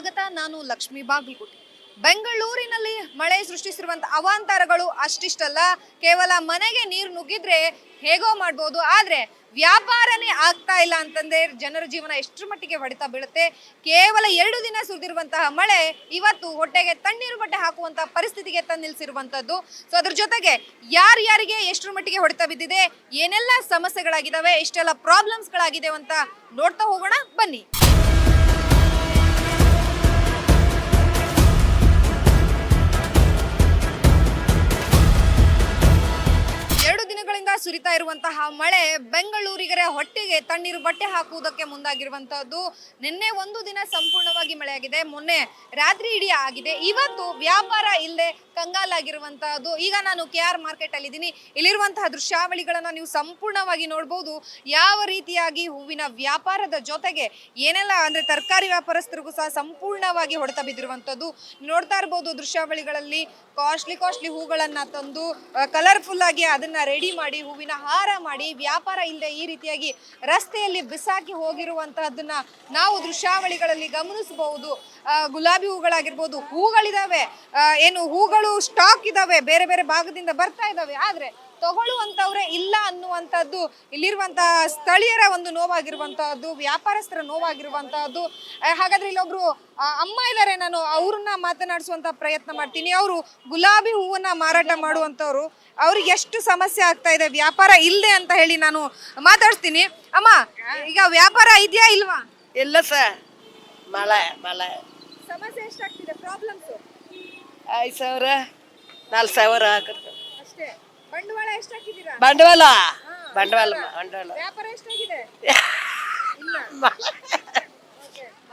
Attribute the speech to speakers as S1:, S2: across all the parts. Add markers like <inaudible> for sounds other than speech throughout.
S1: ಸ್ವಾಗತ. ನಾನು ಲಕ್ಷ್ಮಿ ಬಾಗಲಕೋಟೆ. ಬೆಂಗಳೂರಿನಲ್ಲಿ ಮಳೆ ಸೃಷ್ಟಿಸಿರುವಂತ ಅವಾಂತರಗಳು ಅಷ್ಟಿಷ್ಟಲ್ಲ. ಕೇವಲ ಮನೆಗೆ ನೀರು ನುಗ್ಗಿದ್ರೆ ಹೇಗೋ ಮಾಡ್ಬೋದು. ಆದ್ರೆ ವ್ಯಾಪಾರನೇ ಆಗ್ತಾ ಇಲ್ಲ ಅಂತಂದ್ರೆ ಜನರ ಜೀವನ ಎಷ್ಟರ ಮಟ್ಟಿಗೆ ಹೊಡೆತ ಬೀಳುತ್ತೆ. ಕೇವಲ ಎರಡು ದಿನ ಸುರಿದಿರುವಂತಹ ಮಳೆ ಇವತ್ತು ಹೊಟ್ಟೆಗೆ ತಣ್ಣೀರು ಬಟ್ಟೆ ಹಾಕುವಂತಹ ಪರಿಸ್ಥಿತಿಗೆ ತಂದು ನಿಲ್ಸಿರುವಂತದ್ದು ಸೊ ಅದ್ರ ಜೊತೆಗೆ ಯಾರ್ಯಾರಿಗೆ ಎಷ್ಟರ ಮಟ್ಟಿಗೆ ಹೊಡೆತ ಬಿದ್ದಿದೆ, ಏನೆಲ್ಲ ಸಮಸ್ಯೆಗಳಾಗಿದ್ದಾವೆ ಎಷ್ಟೆಲ್ಲ ಪ್ರಾಬ್ಲಮ್ಸ್ಗಳಾಗಿದೆ ಅಂತ ನೋಡ್ತಾ ಹೋಗೋಣ. ಬನ್ನಿ. ಮಳೆ ಮಳೆ ಬೆಂಗಳೂರಿಗರ ಹೊಟ್ಟೆಗೆ ತಣ್ಣೀರು ಬಟ್ಟೆ ಹಾಕುವುದಕ್ಕೆ ಮುಂದಾಗಿರುವಂತಹದ್ದು ನಿನ್ನೆ ಒಂದು ದಿನ ಸಂಪೂರ್ಣವಾಗಿ ಮಳೆಯಾಗಿದೆ. ಮೊನ್ನೆ ರಾತ್ರಿ ಇಡೀ ಆಗಿದೆ. ಇವತ್ತು ವ್ಯಾಪಾರ ಇಲ್ಲದೆ ಕಂಗಾಲಾಗಿರುವಂತಹದ್ದು. ಈಗ ನಾನು ಕೆ ಆರ್ ಮಾರ್ಕೆಟ್ ಅಲ್ಲಿ ಇದ್ದೀನಿ. ಇಲ್ಲಿರುವಂತಹ ದೃಶ್ಯಾವಳಿಗಳನ್ನ ನೀವು ಸಂಪೂರ್ಣವಾಗಿ ನೋಡಬಹುದು ಯಾವ ರೀತಿಯಾಗಿ ಹೂವಿನ ವ್ಯಾಪಾರದ ಜೊತೆಗೆ ಏನೆಲ್ಲ ಅಂದ್ರೆ ತರಕಾರಿ ವ್ಯಾಪಾರಸ್ಥರಿಗೂ ಸಹ ಸಂಪೂರ್ಣವಾಗಿ ಹೊಡೆತ ಬಿದ್ದಿರುವಂತದ್ದು ನೋಡ್ತಾ ಇರಬಹುದು ದೃಶ್ಯಾವಳಿಗಳಲ್ಲಿ ಕಾಸ್ಟ್ಲಿ ಕಾಸ್ಟ್ಲಿ ಹೂಗಳನ್ನ ತಂದು ಕಲರ್ಫುಲ್ ಆಗಿ ಅದನ್ನ ರೆಡಿ ಮಾಡಿ, ಹೂವಿನ ಹಾರ ಮಾಡಿ, ವ್ಯಾಪಾರ ಇಲ್ಲದೆ ಈ ರೀತಿಯಾಗಿ ರಸ್ತೆಯಲ್ಲಿ ಬಿಸಾಕಿ ಹೋಗಿರುವಂತಹದ್ದನ್ನ ನಾವು ದೃಶ್ಯಾವಳಿಗಳಲ್ಲಿ ಗಮನಿಸಬಹುದು. ಗುಲಾಬಿ ಹೂಗಳಾಗಿರ್ಬೋದು, ಹೂಗಳಿದಾವೆ. ಏನು ಹೂಗಳು ಸ್ಟಾಕ್ ಇದಾವೆ, ಬೇರೆ ಬೇರೆ ಭಾಗದಿಂದ ಬರ್ತಾ ಇದಾವೆ. ಆದ್ರೆ ತಗೊಳ್ಳುವಂತವ್ರೆ ಇಲ್ಲ ಅನ್ನುವಂಥದ್ದು ಇಲ್ಲಿರುವಂತಹ ಸ್ಥಳೀಯರ ಒಂದು ನೋವಾಗಿರುವಂತಹದ್ದು ವ್ಯಾಪಾರಸ್ಥರ ನೋವಾಗಿರುವಂತಹದ್ದು. ಹಾಗಾದ್ರೆ ಇಲ್ಲೊಬ್ರು ಅಮ್ಮ ಇದ್ದಾರೆ ನಾನು ಅವ್ರನ್ನ ಮಾತನಾಡಿಸುವಂತ ಪ್ರಯತ್ನ ಮಾಡ್ತೀನಿ. ಅವರು ಗುಲಾಬಿ ಹೂವನ್ನ ಮಾರಾಟ ಮಾಡುವಂತವ್ರು ಅವ್ರಿಗೆ ಎಷ್ಟು ಸಮಸ್ಯೆ ಆಗ್ತಾ ಇದೆ ವ್ಯಾಪಾರ ಇಲ್ಲದೆ ಅಂತ ಹೇಳಿ ನಾನು ಮಾತಾಡ್ತೀನಿ ಅಮ್ಮ ಈಗ ವ್ಯಾಪಾರ ಇದೆಯಾ ಇಲ್ವಾ?
S2: ಇಲ್ಲ ಸರ್. ಮಳೆ ಮಳೆ.
S1: ಸಮಸ್ಯೆ ಎಷ್ಟಾಗ್ತಿದೆ ಪ್ರಾಬ್ಲಮ್ಸ್
S2: ಐದು ಸಾವಿರ ನಾಲ್ಕು ಸಾವಿರ ಹಾಕಿರ್ತಾರೆ
S1: ಬಂಡವಾಳ ಎಷ್ಟಾಕಿದ್ದೀರಾ?
S2: ಬಂಡವಾಳ? ಬಂಡವಾಳ ಬಂಡವಾಳ.
S1: ವ್ಯಾಪಾರ ಎಷ್ಟಾಗಿದೆ? <laughs>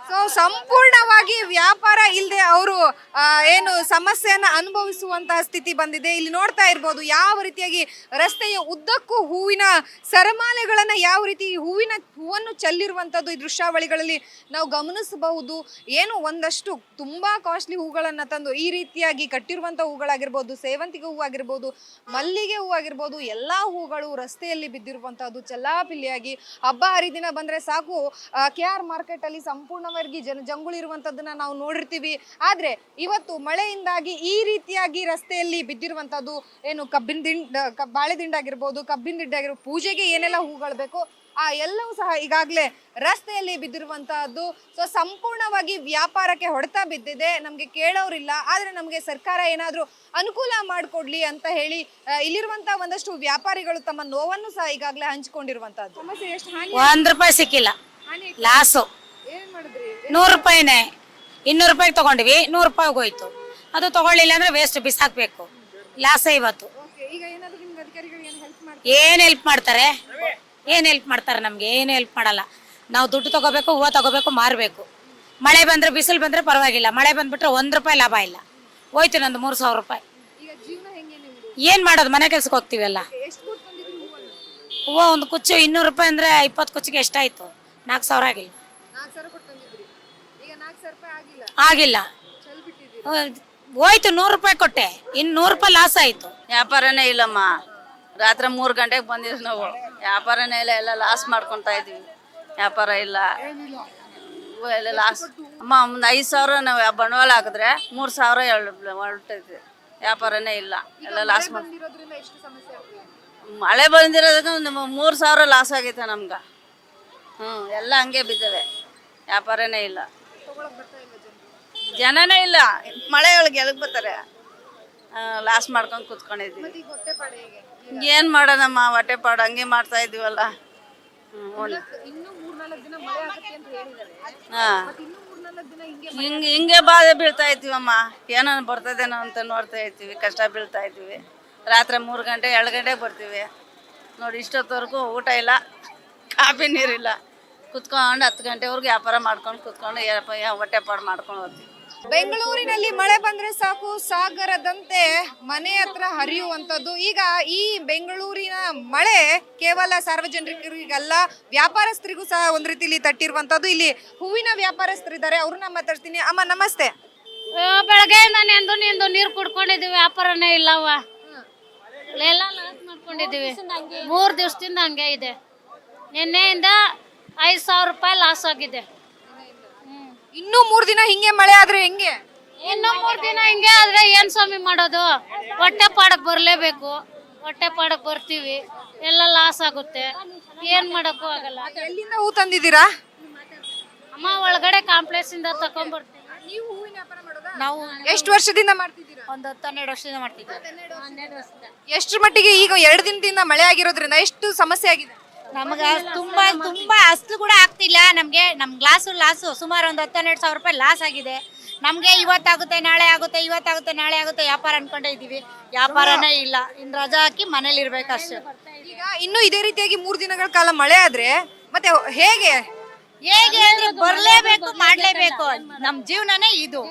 S1: ಸೊ ಸಂಪೂರ್ಣವಾಗಿ ವ್ಯಾಪಾರ ಇಲ್ಲದೆ ಅವರು ಏನು ಸಮಸ್ಯೆಯನ್ನ ಅನುಭವಿಸುವಂತಹ ಸ್ಥಿತಿ ಬಂದಿದೆ. ಇಲ್ಲಿ ನೋಡ್ತಾ ಇರ್ಬೋದು ಯಾವ ರೀತಿಯಾಗಿ ರಸ್ತೆಯ ಉದ್ದಕ್ಕೂ ಹೂವಿನ ಸರಮಾಲೆಗಳನ್ನ ಯಾವ ರೀತಿ ಹೂವಿನ ಹೂವನ್ನು ಚೆಲ್ಲಿರುವಂಥದ್ದು ಈ ದೃಶ್ಯಾವಳಿಗಳಲ್ಲಿ ನಾವು ಗಮನಿಸಬಹುದು. ಏನು ಒಂದಷ್ಟು ತುಂಬಾ ಕಾಸ್ಟ್ಲಿ ಹೂಗಳನ್ನ ತಂದು ಈ ರೀತಿಯಾಗಿ ಕಟ್ಟಿರುವಂಥ ಹೂಗಳಾಗಿರ್ಬೋದು, ಸೇವಂತಿಗೆ ಹೂ ಆಗಿರ್ಬೋದು, ಮಲ್ಲಿಗೆ ಹೂ ಆಗಿರ್ಬೋದು, ಎಲ್ಲಾ ಹೂಗಳು ರಸ್ತೆಯಲ್ಲಿ ಬಿದ್ದಿರುವಂತಹದ್ದು ಚೆಲ್ಲಾಪಿಲ್ಲಿಯಾಗಿ ಹಬ್ಬ ಹರಿದಿನ ಬಂದ್ರೆ ಸಾಕು. ಕೆ ಆರ್ ಮಾರ್ಕೆಟ್ ಅಲ್ಲಿ ಸಂಪೂರ್ಣವಾಗಿ ಜನ ಜಂಗುಳಿ ಇರುವಂತದ್ದನ್ನ ನಾವು ನೋಡಿರ್ತೀವಿ. ಆದ್ರೆ ಇವತ್ತು ಮಳೆಯಿಂದಾಗಿ ಈ ರೀತಿಯಾಗಿ ರಸ್ತೆಯಲ್ಲಿ ಬಿದ್ದಿರುವಂತದ್ದು ಏನು ಕಬ್ಬಿನ ದಿಂಡ್ ಬಾಳೆ ದಿಂಡಾಗಿರ್ಬೋದು ಕಬ್ಬಿನ ದಿಂಡಾಗಿರ್ಬೋದು ಪೂಜೆಗೆ ಏನೆಲ್ಲ ಹೂಗಳು ಬೇಕು ಆ ಎಲ್ಲವೂ ಸಹ ಈಗಾಗಲೇ ರಸ್ತೆಯಲ್ಲಿ ಬಿದ್ದಿರುವಂತಹದ್ದು. ಸೊ ಸಂಪೂರ್ಣವಾಗಿ ವ್ಯಾಪಾರಕ್ಕೆ ಹೊಡೆತ ಬಿದ್ದಿದೆ. ನಮಗೆ ಕೇಳೋರಿಲ್ಲ. ಆದ್ರೆ ನಮಗೆ ಸರ್ಕಾರ ಏನಾದರೂ ಅನುಕೂಲ ಮಾಡಿಕೊಡ್ಲಿ ಅಂತ ಹೇಳಿ ಇಲ್ಲಿರುವಂತಹ ಒಂದಷ್ಟು ವ್ಯಾಪಾರಿಗಳು ತಮ್ಮ ನೋವನ್ನು ಸಹ ಈಗಾಗಲೇ ಹಂಚಿಕೊಂಡಿರುವಂತಹದ್ದು.
S3: ಒಂದ್ ರೂಪಾಯಿ ಸಿಕ್ಕಿಲ್ಲ. ಲಾಸು ನೂರು ರೂಪಾಯಿನೇ. ಇನ್ನೂರು ರೂಪಾಯಿಗೆ ತಗೊಂಡ್ವಿ. ನೂರು ರೂಪಾಯಿ ಹೋಯ್ತು. ಅದು ತಗೊಳ್ಳಿಲ್ಲ ಅಂದ್ರೆ ವೇಸ್ಟ್ ಬಿಸಾಕ್ಬೇಕು. ಲಾಸೇ ಇವತ್ತು.
S1: ಏನು ಹೆಲ್ಪ್
S3: ಮಾಡ್ತಾರೆ? ಏನ್ ಹೆಲ್ಪ್ ಮಾಡ್ತಾರೆ? ನಮ್ಗೆ? ಏನು ಹೆಲ್ಪ್ ಮಾಡಲ್ಲ. ನಾವು ದುಡ್ಡು ತಗೋಬೇಕು ಹೂವು ತಗೋಬೇಕು ಮಾರಬೇಕು. ಮಳೆ ಬಂದ್ರೆ ಬಿಸಿಲು ಬಂದ್ರೆ ಪರವಾಗಿಲ್ಲ. ಮಳೆ ಬಂದ್ಬಿಟ್ರೆ ಒಂದ್ ರೂಪಾಯಿ ಲಾಭ ಇಲ್ಲ. ಹೋಯ್ತು ನಂದು ಮೂರು ಸಾವಿರ ರೂಪಾಯಿ. ಏನ್ ಮಾಡೋದು? ಮನೆ ಕೆಲ್ಸಕ್ಕೆ ಹೋಗ್ತೀವಲ್ಲ? ಹೂವು ಒಂದು ಕುಚ್ಚು ಇನ್ನೂರು ರೂಪಾಯಿ ಅಂದ್ರೆ ಇಪ್ಪತ್ತು ಕುಚ್ಚಿಗೆ ಎಷ್ಟಾಯ್ತು? ನಾಲ್ಕು ಸಾವಿರ ಆಗಿಲ್ಲ.
S1: ನಾಲ್ಕು ಸಾವಿರ ಕೊಟ್ಟು ಬಂದಿದ್ರಿ ಈಗ ನಾಲ್ಕು ಸಾವಿರ ರೂಪಾಯಿ ಆಗಿಲ್ಲ.
S3: ಆಗಿಲ್ಲ.
S1: ಚೆಲ್ ಬಿಟ್ಟಿದ್ದೀರಿ.
S3: ಹೋಯ್ತು ನೂರು ರೂಪಾಯಿ ಕೊಟ್ಟೆ. ಇನ್ನು ನೂರು ರೂಪಾಯಿ ಲಾಸ್ ಆಯ್ತು.
S2: ವ್ಯಾಪಾರನೇ ಇಲ್ಲಮ್ಮ. ರಾತ್ರಿ ಮೂರು ಗಂಟೆಗೆ ಬಂದಿದ್ವಿ ನಾವು. ವ್ಯಾಪಾರನೇ ಇಲ್ಲ ಎಲ್ಲ ಲಾಸ್ ಮಾಡ್ಕೊತಾ ಇದೀವಿ. ವ್ಯಾಪಾರ ಇಲ್ಲ. ಎಲ್ಲ ಲಾಸ್ ಅಮ್ಮ ಒಂದು ಐದು ಸಾವಿರ ನಾವು ಬಂಡವಾಳ ಹಾಕಿದ್ರೆ ಮೂರು ಸಾವಿರ ಎಳ್- ಹೊರಟೈತಿ. ವ್ಯಾಪಾರನೇ ಇಲ್ಲ. ಎಲ್ಲ ಲಾಸ್ ಮಾಡಿ
S1: ಬಂದಿರೋದ್ರಿಂದ ಎಷ್ಟು ಸಮಸ್ಯೆ ಆಗ್ತಿದೆ
S2: ಮಳೆ ಬಂದಿರೋದಕ್ಕೆ ಒಂದು ಮೂರು ಸಾವಿರ ಲಾಸ್ ಆಗೈತೆ ನಮ್ಗೆ. ಹ್ಞೂ ಎಲ್ಲ ಹಂಗೆ ಬಿದ್ದವೆ. ವ್ಯಾಪಾರನೇ ಇಲ್ಲ. ಜನನೇ ಇಲ್ಲ. ಮಳೆ ಒಳಗೆ ಎಲ್ಲಿಗೆ ಬರ್ತಾರೆ ಲಾಸ್ ಮಾಡ್ಕೊಂಡು
S1: ಹೇಗೆ
S2: ಏನು ಮಾಡೋಣಮ್ಮ, ಹೊಟ್ಟೆ ಪಾಡು. ಹಂಗೆ ಮಾಡ್ತಾ ಇದೀವಲ್ಲ
S1: ಹಿಂಗೆ
S2: ಹಿಂಗೆ ಬಾಧೆ ಬೀಳ್ತಾ ಇದ್ದೀವಮ್ಮ. ಏನೋ ಬರ್ತದೇನೋ ಅಂತ ನೋಡ್ತಾ ಇರ್ತೀವಿ, ಕಷ್ಟ ಬೀಳ್ತಾ ಇದ್ದೀವಿ. ರಾತ್ರಿ ಮೂರು ಗಂಟೆ, ಎರಡು ಗಂಟೆಗೆ ಬರ್ತೀವಿ. ನೋಡಿ, ಇಷ್ಟೊತ್ತವರೆಗೂ ಊಟ ಇಲ್ಲ, ಕಾಫಿ ನೀರಿಲ್ಲ. ಕುತ್ಕೊಂಡು ಹತ್ತು ಗಂಟೆವರೆಗೂ ವ್ಯಾಪಾರ ಮಾಡ್ಕೊಂಡು ಕುತ್ಕೊಂಡು ಹೊಟ್ಟೆ ಪಾಡು ಮಾಡ್ಕೊಂಡು ಹೋಗ್ತೀವಿ.
S1: ಬೆಂಗಳೂರಿನಲ್ಲಿ ಮಳೆ ಬಂದ್ರೆ ಸಾಕು ಸಾಗರದಂತೆ ಮನೆ ಹತ್ರ ಹರಿಯುವಂಥದ್ದು. ಈಗ ಈ ಬೆಂಗಳೂರಿನ ಮಳೆ ಕೇವಲ ಸಾರ್ವಜನಿಕರಿಗಲ್ಲ ವ್ಯಾಪಾರಸ್ಥರಿಗೂ ಸಹ ಒಂದ್ ರೀತಿಲಿ ತಟ್ಟಿರುವಂತದ್ದು ಇಲ್ಲಿ ಹೂವಿನ ವ್ಯಾಪಾರಸ್ಥರಿದ್ದಾರೆ ಅವ್ರನ್ನ ಮಾತಾಡ್ತೀನಿ. ಅಮ್ಮ ನಮಸ್ತೆ.
S4: ಬೆಳಗ್ಗೆಯಿಂದ ನೆಂದು ನಿಂದು ನೀರು ಕುಡ್ಕೊಂಡಿದೀವಿ ವ್ಯಾಪಾರನೇ ಇಲ್ಲವ ಎಲ್ಲ ಲಾಸ್ ಮಾಡ್ಕೊಂಡಿದೀವಿ ಮೂರ್ ದಿವಸದಿಂದ ಹಂಗೆ ಇದೆ. ನಿನ್ನೆಯಿಂದ ಐದು ಸಾವಿರ ರೂಪಾಯಿ ಲಾಸ್ ಆಗಿದೆ.
S1: ಇನ್ನೂ ಮೂರು ದಿನ ಹಿಂಗೆ ಮಳೆ ಆದ್ರೆ ಹೆಂಗೆ?
S4: ಇನ್ನು ಮೂರು ದಿನ ಹಿಂಗೆ ಆದ್ರೆ ಏನ್ ಸ್ವಾಮಿ ಮಾಡೋದು? ಹೊಟ್ಟೆ ಪಾಡಕ್ ಬರ್ಲೇಬೇಕು. ಹೊಟ್ಟೆ ಪಾಡಕ್ ಬರ್ತೀವಿ. ಎಲ್ಲ ಲಾಸ್ ಆಗುತ್ತೆ. ಏನ್ ಮಾಡಕ್ಕೂ ಆಗಲ್ಲ.
S1: ಎಲ್ಲಿಂದ ಹೂ ತಂದಿದ್ದೀರಾ?
S4: ಅಮ್ಮ ಒಳಗಡೆ ಕಾಂಪ್ಲೆಕ್ಸ್ ಇಂದ ತಕೊಂಡ್ಬರ್ತೀವಿ
S1: ನೀವು ಎಷ್ಟು ವರ್ಷದಿಂದ ಮಾಡ್ತಿದ್ದೀರಾ?
S3: ಒಂದು ಹತ್ತು ಹನ್ನೆರಡು ವರ್ಷದಿಂದ ಮಾಡ್ತಿದ್ದೀವಿ.
S1: ಎಷ್ಟು ಮಟ್ಟಿಗೆ ಈಗ ಎರಡು ದಿನದಿಂದ ಮಳೆ ಆಗಿರೋದ್ರಿಂದ ಎಷ್ಟು ಸಮಸ್ಯೆ ಆಗಿದೆ?
S3: ನಮಗ ತುಂಬಾ ತುಂಬಾ ಅಷ್ಟು ಕೂಡ ಆಗ್ತಿಲ್ಲ. ನಮಗೆ ನಮ್ ಗ್ಲಾಸು ಲಾಸು ಸುಮಾರು ಒಂದು ಹತ್ತೆರಡು ಸಾವಿರ ರೂಪಾಯಿ ಲಾಸ್ ಆಗಿದೆ. ನಮ್ಗೆ ಇವತ್ತಾಗುತ್ತೆ ನಾಳೆ ಆಗುತ್ತೆ ಇವತ್ತಾಗುತ್ತೆ ನಾಳೆ ಆಗುತ್ತೆ ವ್ಯಾಪಾರ ಅನ್ಕೊಂಡೇ ಇದೀವಿ ವ್ಯಾಪಾರನೇ ಇಲ್ಲ. ಇನ್ ರಜಾ ಹಾಕಿ ಮನೇಲಿ ಇರ್ಬೇಕಷ್ಟೇ
S1: ಈಗ ಇನ್ನು ಇದೇ ರೀತಿಯಾಗಿ ಮೂರ್ ದಿನಗಳ ಕಾಲ ಮಳೆ ಆದ್ರೆ ಮತ್ತೆ ಹೇಗೆ?
S3: ಹೇಗೆ ಅಂದ್ರೆ ಬರ್ಲೇಬೇಕು ಮಾಡ್ಲೇಬೇಕು ನಮ್ ಜೀವನನೇ ಇದು.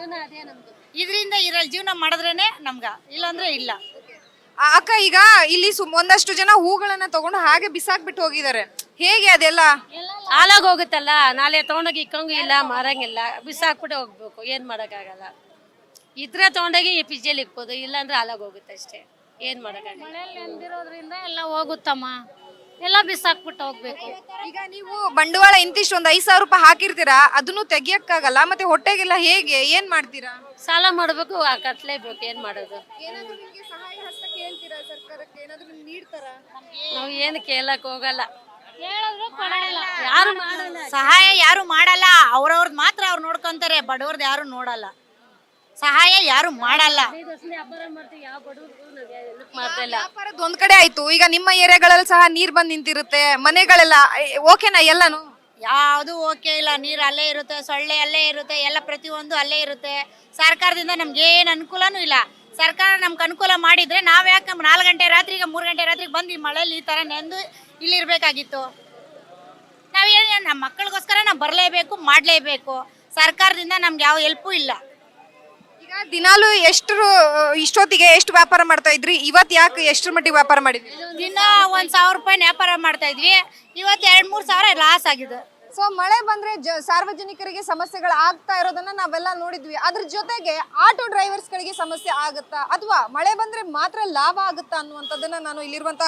S3: ಇದರಿಂದ ಇರೋ ಜೀವನ ಮಾಡಿದ್ರೇನೆ ನಮ್ಗ. ಇಲ್ಲಾಂದ್ರೆ ಇಲ್ಲ.
S1: ಆ ಅಕ್ಕ ಈಗ ಇಲ್ಲಿ ಸುಮ್ ಒಂದಷ್ಟು ಜನ ಹೂಗಳನ್ನ ತಗೊಂಡು ಹಾಗೆ ಬಿಸಾಕ್ಬಿಟ್ಟು ಹೋಗಿದ್ದಾರೆ. ಹೇಗೆ ಅದೆಲ್ಲ?
S5: ಹಾಲಾಗ್ ಹೋಗುತ್ತಲ್ಲ ನಾಳೆ ತಗೊಂಡೋಗಿ ಇಕ್ಕಂಗೂ ಇಲ್ಲ ಮಾರಂಗಿಲ್ಲ ಬಿಸಾಕ್ಬಿಟ್ಟು ಹೋಗ್ಬೇಕು ಏನ್ ಮಾಡೋಕ್ಕಾಗಲ್ಲ. ಇದ್ರೆ ತಗೊಂಡೋಗಿ ಈ ಪಿಜ್ಜಲ್ಲಿ ಇಕ್ಬೋದು ಇಲ್ಲಾಂದ್ರೆ ಹಾಲಾಗ್ ಹೋಗುತ್ತೆ ಅಷ್ಟೇ ಏನ್ ಮಾಡೋಕ್ಕಾಗಲ್ಲ.
S4: ಮಳೆಯಲ್ಲಿ ನೆಂದಿರೋದ್ರಿಂದ ಎಲ್ಲ ಹೋಗುತ್ತಮ್ಮ. ಎಲ್ಲ ಬಿಸಾಕ್ಬಿಟ್ಟು ಹೋಗ್ಬೇಕು.
S1: ಈಗ ನೀವು ಬಂಡವಾಳ ಇಂತಿಷ್ಟು ಒಂದ್ ಐದ್ ಸಾವಿರ ರೂಪಾಯಿ ಹಾಕಿರ್ತೀರಾ ಅದನ್ನು ತೆಗಿಯಕ್ಕಾಗಲ್ಲ ಮತ್ತೆ ಹೊಟ್ಟೆಗೆಲ್ಲ ಹೇಗೆ ಏನ್ ಮಾಡ್ತೀರಾ?
S5: ಸಾಲ ಮಾಡ್ಬೇಕು ಆ ಕಟ್ಲೇಬೇಕು ಏನ್ ಮಾಡೋದು?
S1: ಸರ್ಕಾರಕ್ಕೆ ಏನಾದ್ರು ನೀಡ್ತಾರಾ?
S5: ನಾವು ಏನು ಕೇಳಕ್ ಹೋಗಲ್ಲ. ಯಾರು ಮಾಡಲ್ಲ.
S3: ಸಹಾಯ ಯಾರು ಮಾಡಲ್ಲ. ಅವ್ರವ್ರದ್ ಮಾತ್ರ ಅವ್ರು ನೋಡ್ಕೊಂತಾರೆ ಬಡವ್ರದ್ ಯಾರು ನೋಡಲ್ಲ. ಸಹಾಯ ಯಾರು ಮಾಡಲ್ಲ.
S1: ಒಂದ್ ಕಡೆ ಆಯ್ತು. ಈಗ ನಿಮ್ಮ ಏರಿಯಾಗಳಲ್ಲಿ ಸಹ ನೀರ್ ಬಂದ್ ನಿಂತಿರುತ್ತೆ. ಮನೆಗಳೆಲ್ಲ ಓಕೆನಾ ಎಲ್ಲಾನು?
S3: ಯಾವುದು ಓಕೆ ಇಲ್ಲ. ನೀರು ಅಲ್ಲೇ ಇರುತ್ತೆ ಸೊಳ್ಳೆ ಅಲ್ಲೇ ಇರುತ್ತೆ ಎಲ್ಲ ಪ್ರತಿಯೊಂದು ಅಲ್ಲೇ ಇರುತ್ತೆ. ಸರ್ಕಾರದಿಂದ ನಮ್ಗೆ ಏನು ಅನುಕೂಲನೂ ಇಲ್ಲ. ಸರ್ಕಾರ ನಮ್ಗೆ ಅನುಕೂಲ ಮಾಡಿದ್ರೆ ನಾವು ಯಾಕೆ ನಾಲ್ಕು ಗಂಟೆ ರಾತ್ರಿಗೆ ಮೂರು ಗಂಟೆ ರಾತ್ರಿಗೆ ಬಂದು ಈ ಮಳೆಯಲ್ಲಿ ಈ ಥರ ನೆಂದು ಇಲ್ಲಿ ಇರಬೇಕಾಗಿತ್ತು. ನಾವೇನು ನಮ್ಮ ಮಕ್ಕಳಿಗೋಸ್ಕರ ನಾವು ಬರಲೇಬೇಕು ಮಾಡಲೇಬೇಕು. ಸರ್ಕಾರದಿಂದ ನಮ್ಗೆ ಯಾವ ಹೆಲ್ಪು ಇಲ್ಲ.
S1: ಈಗ ದಿನಾಲು ಎಷ್ಟು ಇಷ್ಟೊತ್ತಿಗೆ ಎಷ್ಟು ವ್ಯಾಪಾರ ಮಾಡ್ತಾ ಇದ್ರಿ? ಇವತ್ ಯಾಕೆ ಎಷ್ಟ್ರ ಮಟ್ಟಿಗೆ ವ್ಯಾಪಾರ ಮಾಡಿದ್ರಿ?
S3: ದಿನ ಒಂದು ಸಾವಿರ ರೂಪಾಯಿ ವ್ಯಾಪಾರ ಮಾಡ್ತಾ ಇದ್ವಿ. ಇವತ್ತು ಎರಡು ಮೂರು ಸಾವಿರ ಲಾಸ್ ಆಗಿದೆ.
S1: ಸೊ ಮಳೆ ಬಂದ್ರೆ ಸಾರ್ವಜನಿಕರಿಗೆ ಸಮಸ್ಯೆಗಳು ಆಗ್ತಾ ಇರೋದನ್ನ ನಾವೆಲ್ಲ ನೋಡಿದ್ವಿ. ಅದ್ರ ಜೊತೆಗೆ ಆಟೋ ಡ್ರೈವರ್ಸ್ ಗಳಿಗೆ ಸಮಸ್ಯೆ ಆಗುತ್ತಾ? ಅಥವಾ ಮಳೆ ಬಂದ್ರೆ ಮಾತ್ರ ಲಾಭ ಆಗುತ್ತಾ ಅನ್ನುವಂಥದ್ದನ್ನ ನಾನು ಇಲ್ಲಿರುವಂತ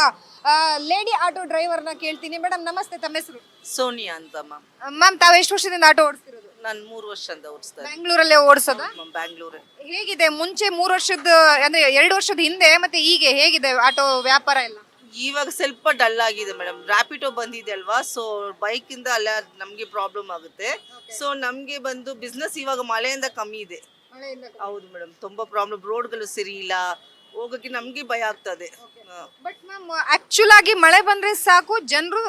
S1: ಲೇಡಿ ಆಟೋ ಡ್ರೈವರ್ನ ಕೇಳ್ತೀನಿ. ಮೇಡಮ್ ನಮಸ್ತೆ ತಮ್ಮ ಹೆಸರು?
S6: ಸೋನಿಯಾ ಅಂತ ಮ್ಯಾಮ್.
S1: ಮ್ಯಾಮ್ ತಾವು ಎಷ್ಟು ವರ್ಷದಿಂದ ಆಟೋ ಓಡಿಸ್ತಿರೋದು?
S6: ನಾನು ಮೂರು ವರ್ಷದಿಂದ ಓಡಿಸ್ತಾ
S1: ಬೆಂಗಳೂರಲ್ಲೇ ಓಡಿಸೋದ?
S6: ಮ್ಯಾಮ್ ಬ್ಯಾಂಗ್ಳೂರು.
S1: ಹೇಗಿದೆ? ಮುಂಚೆ ಮೂರು ವರ್ಷದ ಅಂದ್ರೆ ಎರಡು ವರ್ಷದ ಹಿಂದೆ ಮತ್ತೆ ಈಗ ಹೇಗಿದೆ ಆಟೋ ವ್ಯಾಪಾರ ಎಲ್ಲ?
S6: ಇವಾಗ ಸ್ವಲ್ಪ ಡಲ್ ಆಗಿದೆ ಮೇಡಮ್ ರ್ಯಾಪಿಡೋ ಬಂದಿದೆ ಅಲ್ವಾ? ಸೊ ಬೈಕಿಂದ ಅಲ್ಲ ನಮಗೆ ಪ್ರಾಬ್ಲಮ್ ಆಗುತ್ತೆ. ಸೊ ನಮಗೆ ಬಂದು ಬಿಸ್ನೆಸ್ ಇವಾಗ ಮಳೆಯಿಂದ ಕಮ್ಮಿ ಇದೆ. ಹೌದು ಮೇಡಮ್ ತುಂಬಾ ಪ್ರಾಬ್ಲಮ್ ರೋಡ್ಗಳು ಸರಿ ಇಲ್ಲ. ಹೋಗಕ್ಕೆ ನಮಗೆ ಭಯ ಆಗ್ತದೆ.
S1: ಬಟ್ ಮ್ಯಾಮ್ ಆಕ್ಚುಲ್ ಆಗಿ ಮಳೆ ಬಂದ್ರೆ ಸಾಕು. ಜನರು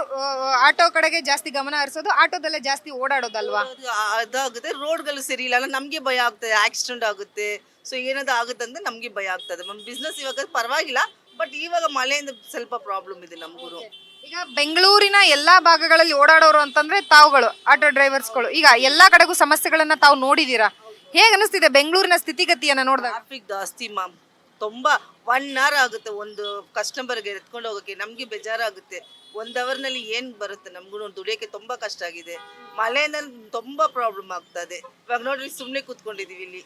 S1: ಆಟೋ ಕಡೆಗೆ ಜಾಸ್ತಿ ಗಮನ ಹರಿಸೋದು ಆಟೋದಲ್ಲೇ ಜಾಸ್ತಿ ಓಡಾಡೋದಲ್ವಾ?
S6: ಅದು ಅದಾಗುತ್ತೆ. ರೋಡ್ಗಳು ಸರಿ ಇಲ್ಲ. ಅಲ್ಲ ನಮಗೆ ಭಯ ಆಗ್ತದೆ. ಆಕ್ಸಿಡೆಂಟ್ ಆಗುತ್ತೆ. ಸೊ ಏನಾದ್ರು ಆಗುತ್ತೆ ಅಂತ ನಮಗೆ ಭಯ ಆಗ್ತದೆ. ಮ್ಯಾಮ್ ಬಿಸ್ನೆಸ್ ಇವಾಗ ಪರವಾಗಿಲ್ಲ. ಬಟ್ ಇವಾಗ ಮಳೆಯಿಂದ ಸ್ವಲ್ಪ ಪ್ರಾಬ್ಲಮ್ ಇದೆ ನಮಗೂ
S1: ಈಗ ಬೆಂಗಳೂರಿನ ಎಲ್ಲಾ ಭಾಗಗಳಲ್ಲಿ ಓಡಾಡೋರು ಅಂತಂದ್ರೆ ತಾವುಗಳು ಆಟೋ ಡ್ರೈವರ್ಸ್ಗಳು. ಈಗ ಎಲ್ಲಾ ಕಡೆಗೂ ಸಮಸ್ಯೆಗಳನ್ನ ತಾವು ನೋಡಿದೀರಾ? ಹೇಗ್ ಅನಿಸ್ತಿದೆ ಬೆಂಗಳೂರಿನ ಸ್ಥಿತಿಗತಿಯನ್ನ ನೋಡಿದಾಗ?
S6: ಟ್ರಾಫಿಕ್ ಜಾಸ್ತಿ ಮ್ಯಾಮ್ ತುಂಬಾ ಒನ್ ಅವರ್ ಆಗುತ್ತೆ ಒಂದು ಕಸ್ಟಮರ್ಗೆ ಎತ್ಕೊಂಡು ಹೋಗೋಕೆ. ನಮಗೆ ಬೇಜಾರಾಗುತ್ತೆ. ಅವರ್ ಅವರ್ನಲ್ಲಿ ಏನು ಬರುತ್ತೆ ನಮಗೂ ದುಡಿಯಕ್ಕೆ ತುಂಬಾ ಕಷ್ಟ ಆಗಿದೆ. ಮಳೆಯಿಂದ ತುಂಬಾ ಪ್ರಾಬ್ಲಮ್ ಆಗ್ತದೆ ಇವಾಗ ನೋಡ್ರಿ ಸುಮ್ಮನೆ ಕೂತ್ಕೊಂಡಿದೀವಿ ಇಲ್ಲಿ.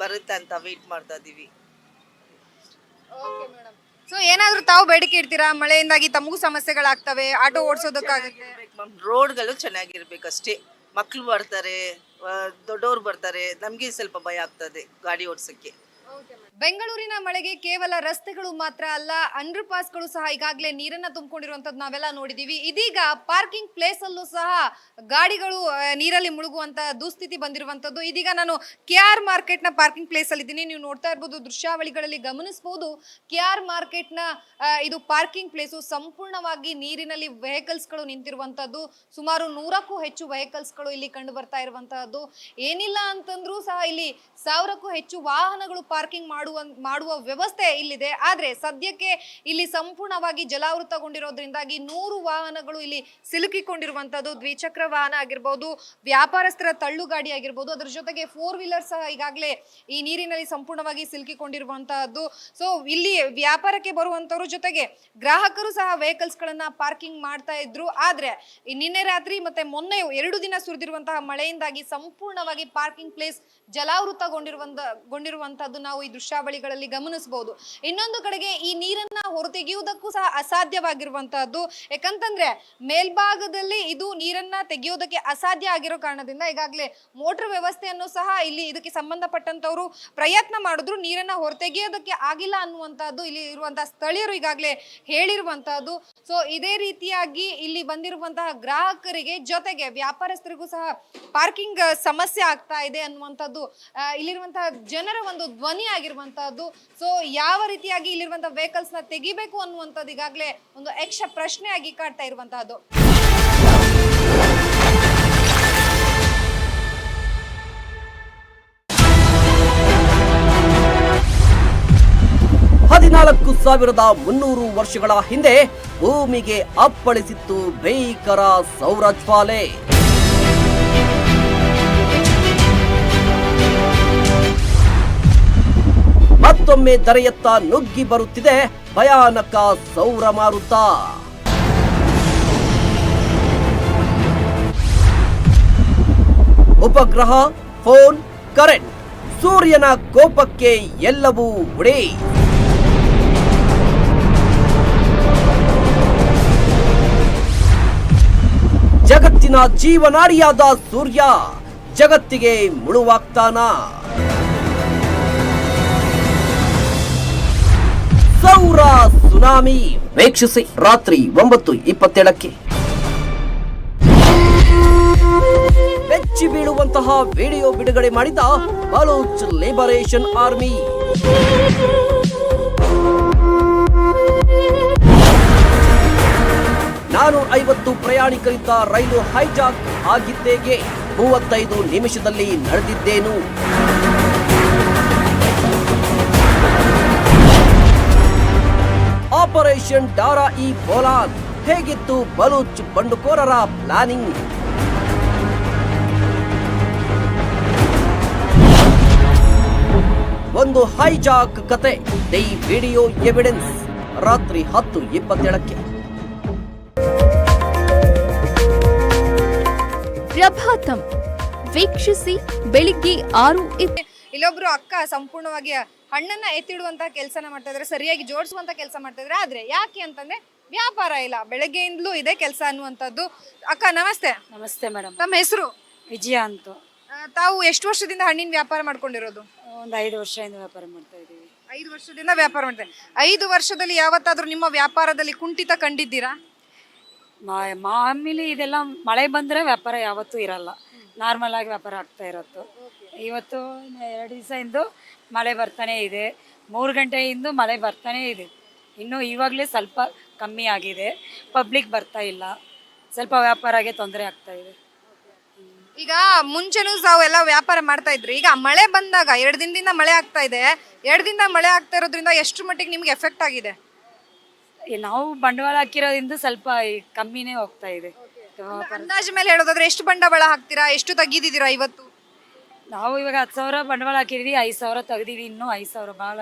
S6: ಬರುತ್ತೆ ಅಂತ ವೆಯ್ಟ್ ಮಾಡ್ತಾ ಇದ್ದೀವಿ
S1: ಸೊ ಏನಾದ್ರೂ ತಾವು ಬೇಡಿಕೆ ಇಡ್ತೀರಾ? ಮಳೆಯಿಂದಾಗಿ ತಮಗೂ ಸಮಸ್ಯೆಗಳಾಗ್ತವೆ ಆಟೋ ಓಡಿಸೋದಕ್ಕಾಗುತ್ತೆ.
S6: ಮ್ಯಾಮ್ ರೋಡ್ಗಳು ಚೆನ್ನಾಗಿರ್ಬೇಕಷ್ಟೇ ಮಕ್ಳು ಬರ್ತಾರೆ ದೊಡ್ಡವ್ರು ಬರ್ತಾರೆ ನಮಗೆ ಸ್ವಲ್ಪ ಭಯ ಆಗ್ತದೆ ಗಾಡಿ ಓಡಿಸೋಕ್ಕೆ.
S1: ಬೆಂಗಳೂರಿನ ಮಳೆಗೆ ಕೇವಲ ರಸ್ತೆಗಳು ಮಾತ್ರ ಅಲ್ಲ, ಅಂಡರ್ ಪಾಸ್ಗಳು ಸಹ ಈಗಾಗಲೇ ನೀರನ್ನ ತುಂಬಿಕೊಂಡಿರುವಂತದ್ದು ನಾವೆಲ್ಲ ನೋಡಿದೀವಿ. ಇದೀಗ ಪಾರ್ಕಿಂಗ್ ಪ್ಲೇಸ್ ಅಲ್ಲೂ ಸಹ ಗಾಡಿಗಳು ನೀರಲ್ಲಿ ಮುಳುಗುವಂತ ದುಸ್ಥಿತಿ ಬಂದಿರುವಂತದ್ದು ಇದೀಗ ನಾನು ಕೆ ಆರ್ ಮಾರ್ಕೆಟ್ನ ಪಾರ್ಕಿಂಗ್ ಪ್ಲೇಸ್ ಅಲ್ಲಿ ಇದ್ದೀನಿ ನೀವು ನೋಡ್ತಾ ಇರ್ಬೋದು, ದೃಶ್ಯಾವಳಿಗಳಲ್ಲಿ ಗಮನಿಸಬಹುದು ಕೆ ಆರ್ ಮಾರ್ಕೆಟ್ನ ಇದು ಪಾರ್ಕಿಂಗ್ ಪ್ಲೇಸು. ಸಂಪೂರ್ಣವಾಗಿ ನೀರಿನಲ್ಲಿ ವೆಹಿಕಲ್ಸ್ಗಳು ನಿಂತಿರುವಂತದ್ದು ಸುಮಾರು ನೂರಕ್ಕೂ ಹೆಚ್ಚು ವೆಹಿಕಲ್ಸ್ಗಳು ಇಲ್ಲಿ ಕಂಡು ಬರ್ತಾ ಇರುವಂತಹದ್ದು ಏನಿಲ್ಲ ಅಂತಂದ್ರೂ ಸಹ ಇಲ್ಲಿ ಸಾವಿರಕ್ಕೂ ಹೆಚ್ಚು ವಾಹನಗಳು ಪಾರ್ಕಿಂಗ್ ಮಾಡುವ ಮಾಡುವ ವ್ಯವಸ್ಥೆ ಇಲ್ಲಿದೆ. ಆದರೆ ಸದ್ಯಕ್ಕೆ ಇಲ್ಲಿ ಸಂಪೂರ್ಣವಾಗಿ ಜಲಾವೃತಗೊಂಡಿರೋದ್ರಿಂದಾಗಿ ನೂರು ವಾಹನಗಳು ಇಲ್ಲಿ ಸಿಲುಕಿಕೊಂಡಿರುವಂಥದ್ದು ದ್ವಿಚಕ್ರ ವಾಹನ ಆಗಿರ್ಬೋದು, ವ್ಯಾಪಾರಸ್ಥರ ತಳ್ಳು ಗಾಡಿ ಆಗಿರ್ಬೋದು, ಅದರ ಜೊತೆಗೆ ಫೋರ್ ವೀಲರ್ ಸಹ ಈಗಾಗಲೇ ಈ ನೀರಿನಲ್ಲಿ ಸಂಪೂರ್ಣವಾಗಿ ಸಿಲುಕಿಕೊಂಡಿರುವಂತಹದ್ದು. ಸೊ ಇಲ್ಲಿ ವ್ಯಾಪಾರಕ್ಕೆ ಬರುವಂತವ್ರ ಜೊತೆಗೆ ಗ್ರಾಹಕರು ಸಹ ವೆಹಿಕಲ್ಸ್ ಗಳನ್ನ ಪಾರ್ಕಿಂಗ್ ಮಾಡ್ತಾ ಇದ್ರು. ಆದ್ರೆ ನಿನ್ನೆ ರಾತ್ರಿ ಮತ್ತೆ ಮೊನ್ನೆ ಎರಡು ದಿನ ಸುರಿದಿರುವಂತಹ ಮಳೆಯಿಂದಾಗಿ ಸಂಪೂರ್ಣವಾಗಿ ಪಾರ್ಕಿಂಗ್ ಪ್ಲೇಸ್ ಜಲಾವೃತಗೊಂಡಿರುವಂತ, ಗೊಂಡಿರುವಂತಹದ್ದು ನಾವು ಈ ದೃಶ್ಯ ದೃಶ್ಯಾವಳಿಗಳಲ್ಲಿ ಗಮನಿಸಬಹುದು. ಇನ್ನೊಂದು ಕಡೆಗೆ ಈ ನೀರನ್ನ ಹೊರತೆಗೆಯುವುದಕ್ಕೂ ಸಹ ಅಸಾಧ್ಯವಾಗಿರುವಂತಹದ್ದು. ಯಾಕಂತಂದ್ರೆ ಮೇಲ್ಭಾಗದಲ್ಲಿ ಇದು ನೀರನ್ನ ತೆಗೆಯೋದಕ್ಕೆ ಅಸಾಧ್ಯ ಆಗಿರೋ ಕಾರಣದಿಂದ ಈಗಾಗಲೇ ಮೋಟರ್ ವ್ಯವಸ್ಥೆಯನ್ನು ಸಹ ಇಲ್ಲಿ ಇದಕ್ಕೆ ಸಂಬಂಧಪಟ್ಟಂತವರು ಪ್ರಯತ್ನ ಮಾಡಿದ್ರು. ನೀರನ್ನ ಹೊರತೆಗೆಯೋದಕ್ಕೆ ಆಗಿಲ್ಲ ಅನ್ನುವಂತಹದ್ದು ಇಲ್ಲಿ ಇರುವಂತಹ ಸ್ಥಳೀಯರು ಈಗಾಗಲೇ ಹೇಳಿರುವಂತಹದ್ದು. ಸೊ ಇದೇ ರೀತಿಯಾಗಿ ಇಲ್ಲಿ ಬಂದಿರುವಂತಹ ಗ್ರಾಹಕರಿಗೆ ಜೊತೆಗೆ ವ್ಯಾಪಾರಸ್ಥರಿಗೂ ಸಹ ಪಾರ್ಕಿಂಗ್ ಸಮಸ್ಯೆ ಆಗ್ತಾ ಇದೆ ಅನ್ನುವಂಥದ್ದು ಇಲ್ಲಿರುವಂತಹ ಜನರ ಒಂದು ಧ್ವನಿ ಆಗಿರುವಂತಹದ್ದು ಸೊ ಯಾವ ರೀತಿಯಾಗಿ ಇಲ್ಲಿರುವಂತಹ ವೆಹಿಕಲ್ಸ್ನ ತೆಗಿಬೇಕು ಅನ್ನುವಂಥದ್ದು ಈಗಾಗಲೇ ಒಂದು ಯಕ್ಷ ಪ್ರಶ್ನೆಯಾಗಿ ಕಾಡ್ತಾ ಇರುವಂತಹದ್ದು.
S7: ಹದಿನಾಲ್ಕು ಸಾವಿರದ ಮುನ್ನೂರು ವರ್ಷಗಳ ಹಿಂದೆ ಭೂಮಿಗೆ ಅಪ್ಪಳಿಸಿತ್ತು ಭೀಕರ ಸೌರಜ್ವಾಲೆ. ಮತ್ತೊಮ್ಮೆ ದರೆಯತ್ತ ನುಗ್ಗಿ ಬರುತ್ತಿದೆ ಭಯಾನಕ ಸೌರ ಮಾರುತ. ಉಪಗ್ರಹ, ಫೋನ್, ಕರೆಂಟ್, ಸೂರ್ಯನ ಕೋಪಕ್ಕೆ ಎಲ್ಲವೂ ಉಡಿ ಜಗತ್ತಿನ ಜೀವನಾಡಿಯಾದ ಸೂರ್ಯ ಜಗತ್ತಿಗೆ ಮುಳುವಾಗ್ತಾನ? ಸೌರ ಸುನಾಮಿ. ವೀಕ್ಷಿಸಿ ರಾತ್ರಿ ಒಂಬತ್ತು ಇಪ್ಪತ್ತೇಳಕ್ಕೆ. ಬೆಚ್ಚಿ ಬೀಳುವಂತಹ ವಿಡಿಯೋ ಬಿಡುಗಡೆ ಮಾಡಿದ ಬಲೂಚ್ ಲಿಬರೇಷನ್ ಆರ್ಮಿ. ನಾನು ಐವತ್ತು ಪ್ರಯಾಣಿಕರಿದ್ದ ರೈಲು ಹೈಜಾಕ್ ಆಗಿದ್ದೇಗೆ. ಮೂವತ್ತೈದು ನಿಮಿಷದಲ್ಲಿ ನಡೆದಿದ್ದೇನು? ಆಪರೇಷನ್ ಡಾರಾ ಇ ಬೋಲಾನ್ ಹೇಗಿತ್ತು ಬಲೂಚ್ ಬಂಡುಕೋರರ ಪ್ಲಾನಿಂಗ್ ಒಂದು ಹೈಜಾಕ್ ಕತೆ. ದಿ ವಿಡಿಯೋ ಎವಿಡೆನ್ಸ್ ರಾತ್ರಿ ಹತ್ತು ಇಪ್ಪತ್ತೇಳಕ್ಕೆ.
S8: ಪ್ರಭಾತಂ. ವೀಕ್ಷಿಸಿ ಬೆಳಿಗ್ಗೆ ಆರು ಇಪ್ಪ
S1: ಇಲ್ಲೊಬ್ರು ಅಕ್ಕ ಸಂಪೂರ್ಣವಾಗಿ ಹಣ್ಣನ್ನ ಎತ್ತಿಡುವಂತ ಕೆಲಸನ ಮಾಡ್ತಾ ಇದ್ರೆ ಸರಿಯಾಗಿ ಜೋಡಿಸುವಂತ ಕೆಲಸ ಮಾಡ್ತಾ ಇದ್ರೆ. ಆದ್ರೆ ಯಾಕೆ ಅಂತಂದ್ರೆ ವ್ಯಾಪಾರ ಇಲ್ಲ. ಬೆಳಗ್ಗೆಯಿಂದಲೂ ಇದೆ ಕೆಲಸ ಅನ್ನುವಂಥದ್ದು. ಅಕ್ಕ ನಮಸ್ತೆ.
S9: ನಮಸ್ತೆ ಮೇಡಮ್.
S1: ತಮ್ಮ ಹೆಸರು?
S9: ವಿಜಯ ಅಂತ.
S1: ತಾವು ಎಷ್ಟು ವರ್ಷದಿಂದ ಹಣ್ಣಿನ ವ್ಯಾಪಾರ ಮಾಡ್ಕೊಂಡಿರೋದು?
S9: ಒಂದು ಐದು ವರ್ಷದಿಂದ ವ್ಯಾಪಾರ ಮಾಡ್ತಾ ಇದ್ದೀವಿ.
S1: ಐದು ವರ್ಷದಿಂದ ವ್ಯಾಪಾರ ಮಾಡ್ತಾ ಐದು ವರ್ಷದಲ್ಲಿ ಯಾವತ್ತಾದ್ರೂ ನಿಮ್ಮ ವ್ಯಾಪಾರದಲ್ಲಿ ಕುಂಠಿತ ಕಂಡಿದ್ದೀರಾ?
S9: ಮಾ- ಮಾಮೂಲಿ ಇದೆಲ್ಲ ಮಳೆ ಬಂದರೆ ವ್ಯಾಪಾರ ಯಾವತ್ತೂ ಇರಲ್ಲ. ನಾರ್ಮಲ್ ಆಗಿ ವ್ಯಾಪಾರ ಆಗ್ತಾ ಇರೋದು. ಇವತ್ತು ಎರಡು ದಿವಸದಿಂದ ಮಳೆ ಬರ್ತಾನೆ ಇದೆ. ಮೂರು ಗಂಟೆಯಿಂದ ಮಳೆ ಬರ್ತಾನೆ ಇದೆ. ಇನ್ನು ಇವಾಗಲೇ ಸ್ವಲ್ಪ ಕಮ್ಮಿ ಆಗಿದೆ. ಪಬ್ಲಿಕ್ ಬರ್ತಾ ಇಲ್ಲ. ಸ್ವಲ್ಪ ವ್ಯಾಪಾರಗೆ ತೊಂದರೆ ಆಗ್ತಾ ಇದೆ.
S1: ಈಗ ಮುಂಚೆನೂ ತಾವು ಎಲ್ಲ ವ್ಯಾಪಾರ ಮಾಡ್ತಾ ಇದ್ರಿ. ಈಗ ಮಳೆ ಬಂದಾಗ ಎರಡು ದಿನದಿಂದ ಮಳೆ ಆಗ್ತಾ ಇದೆ. ಎರಡು ದಿನದಿಂದ ಮಳೆ ಆಗ್ತಾ ಇರೋದ್ರಿಂದ ಎಷ್ಟು ಮಟ್ಟಿಗೆ ನಿಮ್ಗೆ ಎಫೆಕ್ಟ್ ಆಗಿದೆ?
S9: ನಾವು ಬಂಡವಾಳ ಹಾಕಿರೋದ್ರಿಂದ ಸ್ವಲ್ಪ ಈ ಕಮ್ಮಿನೇ ಹೋಗ್ತಾ ಇದೆ.
S1: ಅಂದಾಜು ಮೇಲೆ ಹೇಳೋದಾದ್ರೆ ಎಷ್ಟು ಬಂಡವಾಳ ಹಾಕ್ತೀರಾ? ಎಷ್ಟು ತೆಗೆದಿದ್ದೀರಾ ಇವತ್ತು?
S9: ನಾವು ಇವಾಗ ಹತ್ತು ಸಾವಿರ ಬಂಡವಾಳ ಹಾಕಿದ್ವಿ ಐದು ಸಾವಿರ ತೆಗೆದೀವಿ ಇನ್ನೂ ಐದು ಸಾವಿರ ಭಾಳ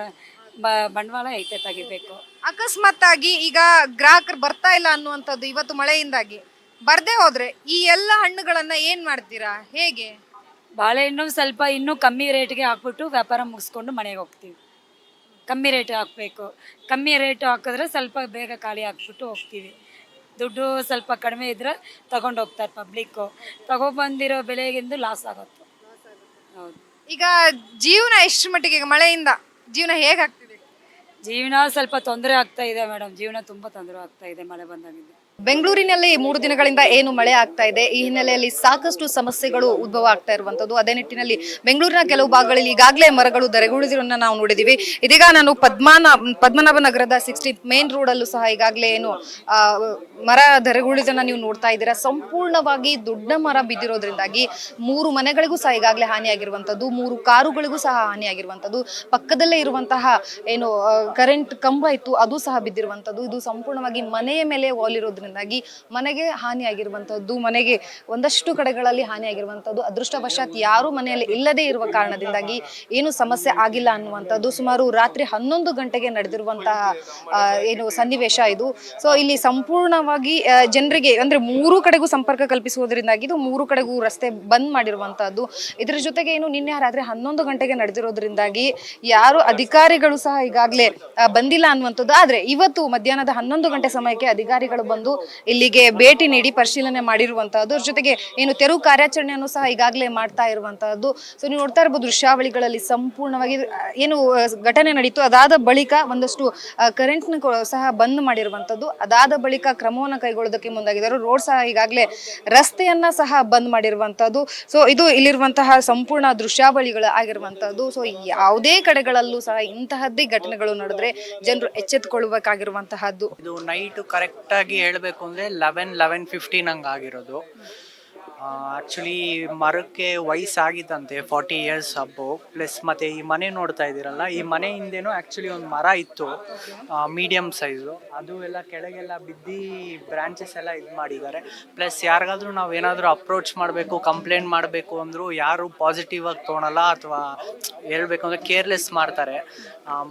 S9: ಬ ಬಂಡವಾಳ ಐತೆ ತೆಗಿಬೇಕು.
S1: ಅಕಸ್ಮಾತ್ ಆಗಿ ಈಗ ಗ್ರಾಹಕರು ಬರ್ತಾ ಇಲ್ಲ ಅನ್ನುವಂಥದ್ದು ಇವತ್ತು ಮಳೆಯಿಂದಾಗಿ. ಬರ್ದೇ ಹೋದ್ರೆ ಈ ಎಲ್ಲ ಹಣ್ಣುಗಳನ್ನ ಏನ್ ಮಾಡ್ತೀರಾ? ಹೇಗೆ?
S9: ಬಾಳೆಹಣ್ಣು ಸ್ವಲ್ಪ ಇನ್ನೂ ಕಮ್ಮಿ ರೇಟ್ಗೆ ಹಾಕ್ಬಿಟ್ಟು ವ್ಯಾಪಾರ ಮುಗಿಸ್ಕೊಂಡು ಮನೆಗೆ ಹೋಗ್ತೀವಿ. ಕಮ್ಮಿ ರೇಟ್ ಹಾಕಬೇಕು. ಕಮ್ಮಿ ರೇಟ್ ಹಾಕಿದ್ರೆ ಸ್ವಲ್ಪ ಬೇಗ ಖಾಲಿ ಹಾಕ್ಬಿಟ್ಟು ಹೋಗ್ತೀವಿ. ದುಡ್ಡು ಸ್ವಲ್ಪ ಕಡಿಮೆ ಇದ್ರೆ ತಗೊಂಡು ಹೋಗ್ತಾರೆ ಪಬ್ಲಿಕ್ಕು ತಗೊಬಂದಿರೋ ಬೆಲೆಗಿಂದು ಲಾಸ್ ಆಗುತ್ತೆ. ಹೌದು.
S1: ಈಗ ಜೀವನ ಎಷ್ಟು ಮಟ್ಟಿಗೆ ಈಗ ಮಳೆಯಿಂದ? ಜೀವನ ಹೇಗಾಗ್ತಿದೆ?
S9: ಜೀವನ ಸ್ವಲ್ಪ ತೊಂದರೆ ಆಗ್ತಾ ಇದೆ ಮೇಡಮ್. ಜೀವನ ತುಂಬ ತೊಂದರೆ ಆಗ್ತಾ ಇದೆ ಮಳೆ ಬಂದಾಗಿಂದ.
S1: ಬೆಂಗಳೂರಿನಲ್ಲಿ ಮೂರು ದಿನಗಳಿಂದ ಏನು ಮಳೆ ಆಗ್ತಾ ಇದೆ? ಈ ಹಿನ್ನೆಲೆಯಲ್ಲಿ ಸಾಕಷ್ಟು ಸಮಸ್ಯೆಗಳು ಉದ್ಭವ ಆಗ್ತಾ ಇರುವಂತದ್ದು ಅದೇ ನಿಟ್ಟಿನಲ್ಲಿ ಬೆಂಗಳೂರಿನ ಕೆಲವು ಭಾಗಗಳಲ್ಲಿ ಈಗಾಗಲೇ ಮರಗಳು ಧರೆಗುಳಿದಿರೋನ್ನ ನಾವು ನೋಡಿದೀವಿ. ಇದೀಗ ನಾನು ಪದ್ಮನಾ ಪದ್ಮನಾಭ ನಗರದ ಸಿಕ್ಸ್ಟಿ ಮೇನ್ ರೋಡ್ ಸಹ ಈಗಾಗಲೇ ಏನು ಮರ ದರೆಗುಳಿದನ್ನ ನೀವು ನೋಡ್ತಾ ಇದ್ದೀರಾ? ಸಂಪೂರ್ಣವಾಗಿ ದೊಡ್ಡ ಮರ ಬಿದ್ದಿರೋದ್ರಿಂದಾಗಿ ಮೂರು ಮನೆಗಳಿಗೂ ಸಹ ಈಗಾಗಲೇ ಹಾನಿಯಾಗಿರುವಂತದ್ದು ಮೂರು ಕಾರುಗಳಿಗೂ ಸಹ ಹಾನಿಯಾಗಿರುವಂತದ್ದು ಪಕ್ಕದಲ್ಲೇ ಇರುವಂತಹ ಏನು ಕರೆಂಟ್ ಕಂಬ ಇತ್ತು, ಅದು ಸಹ ಬಿದ್ದಿರುವಂತದ್ದು ಇದು ಸಂಪೂರ್ಣವಾಗಿ ಮನೆಯ ಮೇಲೆ ವಾಲಿರೋದ್ರಿಂದ ಕಾರಣದಿಂದಾಗಿ ಮನೆಗೆ ಹಾನಿಯಾಗಿರುವಂಥದ್ದು ಮನೆಗೆ ಒಂದಷ್ಟು ಕಡೆಗಳಲ್ಲಿ ಹಾನಿಯಾಗಿರುವಂಥದ್ದು ಅದೃಷ್ಟವಶಾತ್ ಯಾರು ಮನೆಯಲ್ಲಿ ಇಲ್ಲದೆ ಇರುವ ಕಾರಣದಿಂದಾಗಿ ಏನು ಸಮಸ್ಯೆ ಆಗಿಲ್ಲ ಅನ್ನುವಂಥದ್ದು ಸುಮಾರು ರಾತ್ರಿ ಹನ್ನೊಂದು ಗಂಟೆಗೆ ನಡೆದಿರುವಂತಹ ಏನು ಸನ್ನಿವೇಶ ಇದು. ಸೊ ಇಲ್ಲಿ ಸಂಪೂರ್ಣವಾಗಿ ಜನರಿಗೆ ಅಂದ್ರೆ ಮೂರು ಕಡೆಗೂ ಸಂಪರ್ಕ ಕಲ್ಪಿಸುವುದರಿಂದಾಗಿ ಇದು ಮೂರು ಕಡೆಗೂ ರಸ್ತೆ ಬಂದ್ ಮಾಡಿರುವಂತಹದ್ದು. ಇದರ ಜೊತೆಗೆ ಏನು ನಿನ್ನೆ ರಾತ್ರಿ ಹನ್ನೊಂದು ಗಂಟೆಗೆ ನಡೆದಿರೋದ್ರಿಂದಾಗಿ ಯಾರು ಅಧಿಕಾರಿಗಳು ಸಹ ಈಗಾಗಲೇ ಬಂದಿಲ್ಲ ಅನ್ನುವಂಥದ್ದು. ಆದ್ರೆ ಇವತ್ತು ಮಧ್ಯಾಹ್ನದ ಹನ್ನೊಂದು ಗಂಟೆ ಸಮಯಕ್ಕೆ ಅಧಿಕಾರಿಗಳು ಬಂದು ಇಲ್ಲಿಗೆ ಭೇಟಿ ನೀಡಿ ಪರಿಶೀಲನೆ ಮಾಡಿರುವಂತಹದ್ದು. ಜೊತೆಗೆ ಏನು ತೆರವು ಕಾರ್ಯಾಚರಣೆಯನ್ನು ಸಹ ಈಗಾಗಲೇ ಮಾಡ್ತಾ ಇರುವಂತಹದ್ದು. ಸೊ ನೀವು ನೋಡ್ತಾ ಇರ್ಬೋದು ದೃಶ್ಯಾವಳಿಗಳಲ್ಲಿ ಸಂಪೂರ್ಣವಾಗಿ ಏನು ಘಟನೆ ನಡೀತು. ಅದಾದ ಬಳಿಕ ಒಂದಷ್ಟು ಕರೆಂಟ್ನ ಸಹ ಬಂದ್ ಮಾಡಿರುವಂತದ್ದು ಅದಾದ ಬಳಿಕ ಕ್ರಮವನ್ನು ಕೈಗೊಳ್ಳೋದಕ್ಕೆ ಮುಂದಾಗಿದ್ದಾರೆ. ರೋಡ್ ಸಹ ಈಗಾಗಲೇ ರಸ್ತೆಯನ್ನ ಸಹ ಬಂದ್ ಮಾಡಿರುವಂತದ್ದು ಸೊ ಇದು ಇಲ್ಲಿರುವಂತಹ ಸಂಪೂರ್ಣ ದೃಶ್ಯಾವಳಿಗಳು ಆಗಿರುವಂತದ್ದು ಸೊ ಯಾವುದೇ ಕಡೆಗಳಲ್ಲೂ ಸಹ ಇಂತಹದ್ದೇ ಘಟನೆಗಳು ನಡೆದ್ರೆ ಜನರು ಎಚ್ಚೆತ್ತುಕೊಳ್ಳಬೇಕಾಗಿರುವಂತಹದ್ದು.
S10: ಇದು ನೈಟ್ ಕರೆಕ್ಟ್ ಆಗಿ ಅಂದರೆ ಲೆವೆನ್ ಲೆವೆನ್ ಫಿಫ್ಟೀನ್ ಹಂಗೆ ಆಗಿರೋದು ಆ್ಯಕ್ಚುಲಿ ಮರಕ್ಕೆ ವಯಸ್ಸಾಗಿದ್ದಂತೆ ಫಾರ್ಟಿ ಇಯರ್ಸ್ ಹಬ್ಬು ಪ್ಲಸ್ ಮತ್ತು ಈ ಮನೆ ನೋಡ್ತಾ ಇದ್ದೀರಲ್ಲ, ಈ ಮನೆ ಹಿಂದೆನೂ ಆ್ಯಕ್ಚುಲಿ ಒಂದು ಮರ ಇತ್ತು ಮೀಡಿಯಮ್ ಸೈಜು ಅದು ಎಲ್ಲ ಕೆಳಗೆಲ್ಲ ಬಿದ್ದು ಬ್ರಾಂಚಸ್ ಎಲ್ಲ ಇದು ಮಾಡಿದ್ದಾರೆ. ಪ್ಲಸ್ ಯಾರಿಗಾದ್ರೂ ನಾವು ಏನಾದರೂ ಅಪ್ರೋಚ್ ಮಾಡಬೇಕು ಕಂಪ್ಲೇಂಟ್ ಮಾಡಬೇಕು ಅಂದರೂ ಯಾರು ಪಾಸಿಟಿವ್ ಆಗಿ ತೊಗೊಳಲ್ಲ ಅಥವಾ ಹೇಳ್ಬೇಕು ಅಂದರೆ ಕೇರ್ಲೆಸ್ ಮಾಡ್ತಾರೆ.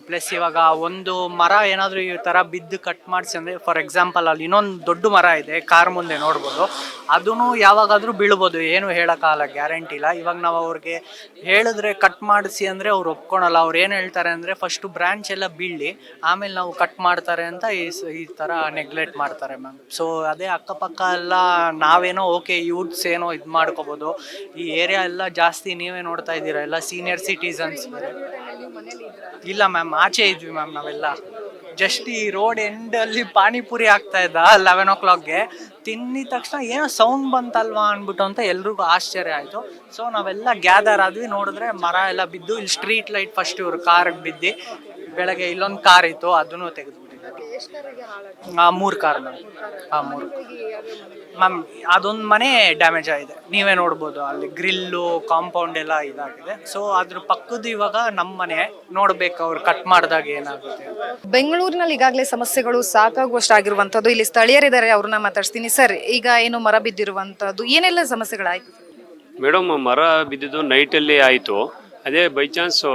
S10: ಪ್ಲಸ್ ಇವಾಗ ಒಂದು ಮರ ಏನಾದರೂ ಈ ಥರ ಬಿದ್ದು ಕಟ್ ಮಾಡಿಸಿ ಅಂದರೆ ಫಾರ್ ಎಕ್ಸಾಂಪಲ್ ಅಲ್ಲಿ ಇನ್ನೊಂದು ದೊಡ್ಡ ಮರ ಇದೆ, ಕಾರ್ ಮುಂದೆ ನೋಡ್ಬೋದು. ಅದೂ ಯಾವಾಗಾದರೂ ಬೀಳ್ಬೋದು. ಏನು ಹೇಳೋಕ್ಕಾಗಲ್ಲ, ಗ್ಯಾರಂಟಿ ಇಲ್ಲ. ಇವಾಗ ನಾವು ಅವ್ರಿಗೆ ಹೇಳಿದ್ರೆ ಕಟ್ ಮಾಡಿಸಿ ಅಂದರೆ ಅವ್ರು ಒಪ್ಕೊಳಲ್ಲ. ಅವ್ರು ಏನು ಹೇಳ್ತಾರೆ ಅಂದರೆ ಫಸ್ಟು ಬ್ರ್ಯಾಂಚ್ ಎಲ್ಲ ಬೀಳಿ ಆಮೇಲೆ ನಾವು ಕಟ್ ಮಾಡ್ತಾರೆ ಅಂತ ಈ ಸ- ಈ ಥರ ನೆಗ್ಲೆಕ್ಟ್ ಮಾಡ್ತಾರೆ ಮ್ಯಾಮ್ ಸೊ ಅದೇ ಅಕ್ಕಪಕ್ಕ ಎಲ್ಲ ನಾವೇನೋ ಓಕೆ ಯೂತ್ಸ್ ಏನೋ ಇದು ಮಾಡ್ಕೋಬೋದು. ಈ ಏರಿಯಾ ಎಲ್ಲ ಜಾಸ್ತಿ ನೀವೇ ನೋಡ್ತಾ ಇದ್ದೀರಾ? ಎಲ್ಲ ಸೀನಿಯರ್ ಸಿಟಿಸನ್ಸ್ ಇಲ್ಲ ಮ್ಯಾಮ್ ಆಚೆ ಇದ್ವಿ ಮ್ಯಾಮ್ ನಾವೆಲ್ಲ. ಜಸ್ಟ್ ಈ ರೋಡ್ ಎಂಡಲ್ಲಿ ಪಾನಿಪುರಿ ಆಗ್ತಾ ಇದ್ದ ಲೆವೆನ್ ಓ ಕ್ಲಾಕ್ಗೆ ತಿಂದಿದ ತಕ್ಷಣ ಏನೋ ಸೌಂಡ್ ಬಂತಲ್ವಾ ಅಂದ್ಬಿಟ್ಟು ಅಂತ ಎಲ್ರಿಗೂ ಆಶ್ಚರ್ಯ ಆಯಿತು. ಸೊ ನಾವೆಲ್ಲ ಗ್ಯಾದರ್ ಆದ್ವಿ, ನೋಡಿದ್ರೆ ಮರ ಎಲ್ಲ ಬಿದ್ದು, ಇಲ್ಲಿ ಸ್ಟ್ರೀಟ್ ಲೈಟ್ ಫಸ್ಟ್ ಇವರು ಕಾರ್ಗೆ ಬಿದ್ದು, ಬೆಳಗ್ಗೆ ಇಲ್ಲೊಂದು ಕಾರ್ ಇತ್ತು, ಅದನ್ನು ತೆಗೆದುಬಿಟ್ಟಿದ್ದಾರೆ ಮೂರು ಕಾರ್ ಮ್ಯಾಮ್ ಹಾಂ ಮೂರು. ಮ್ಯಾಮ್ ಅದೊಂದು ಮನೆ ಡ್ಯಾಮೇಜ್ ಆಗಿದೆ. ನೀವೇ ನೋಡ್ಬೋದು ಅಲ್ಲಿ ಗ್ರಿಲ್ಲು ಕಾಂಪೌಂಡ್ ಎಲ್ಲ ಇದಾಗಿದೆ. ಸೊ ಅದ್ರ ಪಕ್ಕದ ಇವಾಗ ನಮ್ಮ ಮನೆ. ನೋಡ್ಬೇಕು ಅವ್ರು ಕಟ್ ಮಾಡಿದಾಗ ಏನಾಗುತ್ತೆ
S1: ಬೆಂಗಳೂರಿನಲ್ಲಿ ಈಗಾಗಲೇ ಸಮಸ್ಯೆಗಳು ಸಾಕಾಗುವಷ್ಟಾಗಿರುವಂತದ್ದು ಇಲ್ಲಿ ಸ್ಥಳೀಯರಿದ್ದಾರೆ ಅವ್ರನ್ನ ಮಾತಾಡ್ತೀನಿ ಸರ್ ಈಗ ಏನು ಮರ ಬಿದ್ದಿರುವಂತದ್ದು ಏನೆಲ್ಲ ಸಮಸ್ಯೆಗಳಾಯ್ತು?
S11: ಮೇಡಮ್ ಮರ ಬಿದ್ದಿದ್ದು ನೈಟಲ್ಲಿ ಆಯಿತು. ಅದೇ ಬೈ ಚಾನ್ಸು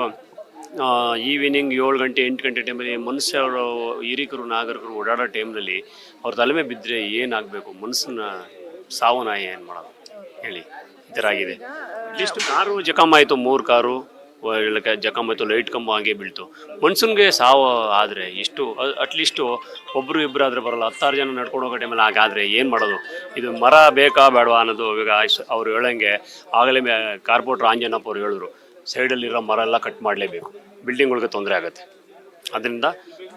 S11: ಈವ್ನಿಂಗ್ ಏಳು ಗಂಟೆ, ಎಂಟು ಗಂಟೆ ಟೈಮಲ್ಲಿ ಮನುಷ್ಯರು, ಹಿರಿಕರು, ನಾಗರಿಕರು ಓಡಾಡೋ ಟೈಮ್ನಲ್ಲಿ ಅವ್ರ ತಲೆ ಮೇಲೆ ಬಿದ್ದರೆ ಏನಾಗಬೇಕು? ಮನಸ್ಸನ್ನ ಸಾವನ ಏನು ಮಾಡೋದು? ಹೇಳಿ. ಈ ಥರ ಆಗಿದೆ. ಅಟ್ಲೀಸ್ಟ್ ಕಾರು ಜಖಮ್ ಆಯಿತು, ಮೂರು ಕಾರು ಜಖಮ್ ಆಯಿತು ಲೈಟ್ ಕಂಬ ಹಾಗೆ ಬೀಳ್ತು. ಮನ್ಸನ್ಗೆ ಸಾವು ಆದರೆ ಇಷ್ಟು ಅಟ್ಲೀಸ್ಟು ಒಬ್ಬರು ಇಬ್ಬರು ಆದರೆ ಬರಲ್ಲ. ಹತ್ತಾರು ಜನ ನಡ್ಕೊಂಡು ಹೋಗೋ ಟೈಮಲ್ಲಿ ಹಾಗಾದರೆ ಏನು ಮಾಡೋದು? ಇದು ಮರ ಬೇಕಾ ಬೇಡವಾ ಅನ್ನೋದು ಈಗ ಅವರು ಅವ್ರು ಹೇಳಂಗೆ, ಆಗಲೇ ಕಾರ್ಪೊರೇಟರ್ ಆಂಜನಪ್ಪ ಅವ್ರು ಹೇಳಿದ್ರು. ಸೈಡಲ್ಲಿರೋ ಮರ ಎಲ್ಲ ಕಟ್ ಮಾಡಲೇಬೇಕು. ಬಿಲ್ಡಿಂಗ್ಗಳಿಗೆ ತೊಂದರೆ ಆಗುತ್ತೆ. ಅದರಿಂದ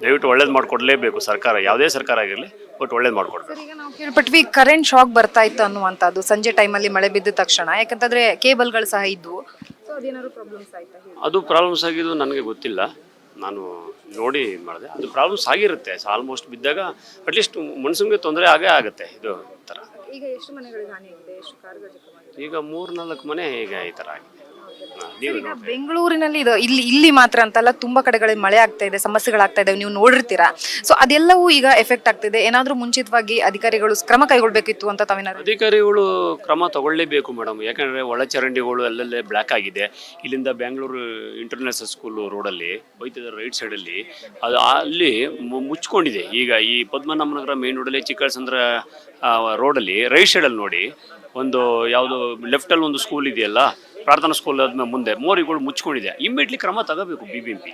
S11: ದಯವಿಟ್ಟು ಒಳ್ಳೇದು ಮಾಡಿಕೊಡ್ಲೇಬೇಕು ಸರ್ಕಾರ. ಯಾವುದೇ ಸರ್ಕಾರ ಆಗಿರಲಿ ಬಟ್ ಒಳ್ಳೇದು ಮಾಡಿಕೊಡ್ಬೇಕು.
S1: ಈಗ ನಾವು ಕೇಳ್ಪಟ್ವಿ ಕರೆಂಟ್ ಶಾಕ್ ಬರ್ತಾ ಇತ್ತು ಅನ್ನುವಂಥದ್ದು. ಸಂಜೆ ಟೈಮಲ್ಲಿ ಮಳೆ ಬಿದ್ದ ತಕ್ಷಣ. ಯಾಕಂತಂದ್ರೆ ಕೇಬಲ್ಗಳು ಸಹ ಇದ್ವು. ಸೊ ಅದೇನಾದ್ರು ಪ್ರಾಬ್ಲಮ್ಸ್ ಆಯ್ತಾ
S11: ಅದು ಪ್ರಾಬ್ಲಮ್ಸ್ ಆಗಿದ್ದು ನನಗೆ ಗೊತ್ತಿಲ್ಲ. ನಾನು ನೋಡಿ ಮಾಡಿದೆ. ಅದು ಪ್ರಾಬ್ಲಮ್ಸ್ ಆಗಿರುತ್ತೆ. ಆಲ್ಮೋಸ್ಟ್ ಬಿದ್ದಾಗ ಅಟ್ಲೀಸ್ಟ್ ಮನ್ಸಿಗೆ ತೊಂದರೆ ಆಗೇ ಆಗುತ್ತೆ. ಇದು ಥರ
S1: ಈಗ ಎಷ್ಟು ಮನೆಗಳಿಗೆ ಹಾನಿಯಾಗಿದೆ ಎಷ್ಟು ಕಾರ್ಗಳು
S11: ಈಗ ಮೂರು ನಾಲ್ಕು ಮನೆ ಈಗ ಈ ಥರ ಆಗಿದೆ. ನೀವು
S1: ಈಗ ಬೆಂಗಳೂರಿನಲ್ಲಿ ಇದು ಇಲ್ಲಿ ಇಲ್ಲಿ ಮಾತ್ರ ಅಂತಲ್ಲ ತುಂಬಾ ಕಡೆಗಳಲ್ಲಿ ಮಳೆ ಆಗ್ತಾ ಇದೆ ಸಮಸ್ಯೆಗಳಾಗ್ತಾ ಇದಾವೆ ನೀವು ನೋಡಿರ್ತೀರಾ? ಸೊ ಅದೆಲ್ಲವೂ ಈಗ ಎಫೆಕ್ಟ್ ಆಗ್ತಿದೆ. ಏನಾದ್ರೂ ಮುಂಚಿತವಾಗಿ ಅಧಿಕಾರಿಗಳು ಕ್ರಮ ಕೈಗೊಳ್ಬೇಕಿತ್ತು ಅಂತ ತಾವೇನಾದ್ರು
S11: ಅಧಿಕಾರಿಗಳು ಕ್ರಮ ತಗೊಳ್ಳೇಬೇಕು ಮೇಡಮ್. ಯಾಕಂದರೆ ಒಳಚರಂಡಿಗಳು ಅಲ್ಲಲ್ಲೇ ಬ್ಲ್ಯಾಕ್ ಆಗಿದೆ. ಇಲ್ಲಿಂದ ಬೆಂಗಳೂರು ಇಂಟರ್ನ್ಯಾಷನಲ್ ಸ್ಕೂಲ್ ರೋಡಲ್ಲಿ ಹೋಯ್ತಿದ್ದ ರೈಟ್ ಸೈಡಲ್ಲಿ ಅದು ಅಲ್ಲಿ ಮು- ಮುಚ್ಕೊಂಡಿದೆ. ಈಗ ಈ ಪದ್ಮನಾಭನಗರ ಮೇನ್ ರೋಡಲ್ಲಿ ಚಿಕ್ಕಸಂದ್ರ ರೋಡಲ್ಲಿ ರೈಟ್ ಸೈಡಲ್ಲಿ ನೋಡಿ ಒಂದು ಯಾವುದು ಲೆಫ್ಟಲ್ಲಿ ಒಂದು ಸ್ಕೂಲ್ ಇದೆಯಲ್ಲ ಪ್ರಾರ್ಥನಾ ಸ್ಕೂಲ್ ಆದ್ಮೇಲೆ ಮುಂದೆ ಮೋರಿಗಳು ಮುಚ್ಕೊಂಡಿದೆ ಇಮ್ಮಿಡಿಯಟ್ಲಿ ಕ್ರಮ ತಗೋಬೇಕು ಬಿ ಬಿ ಎಂ ಪಿ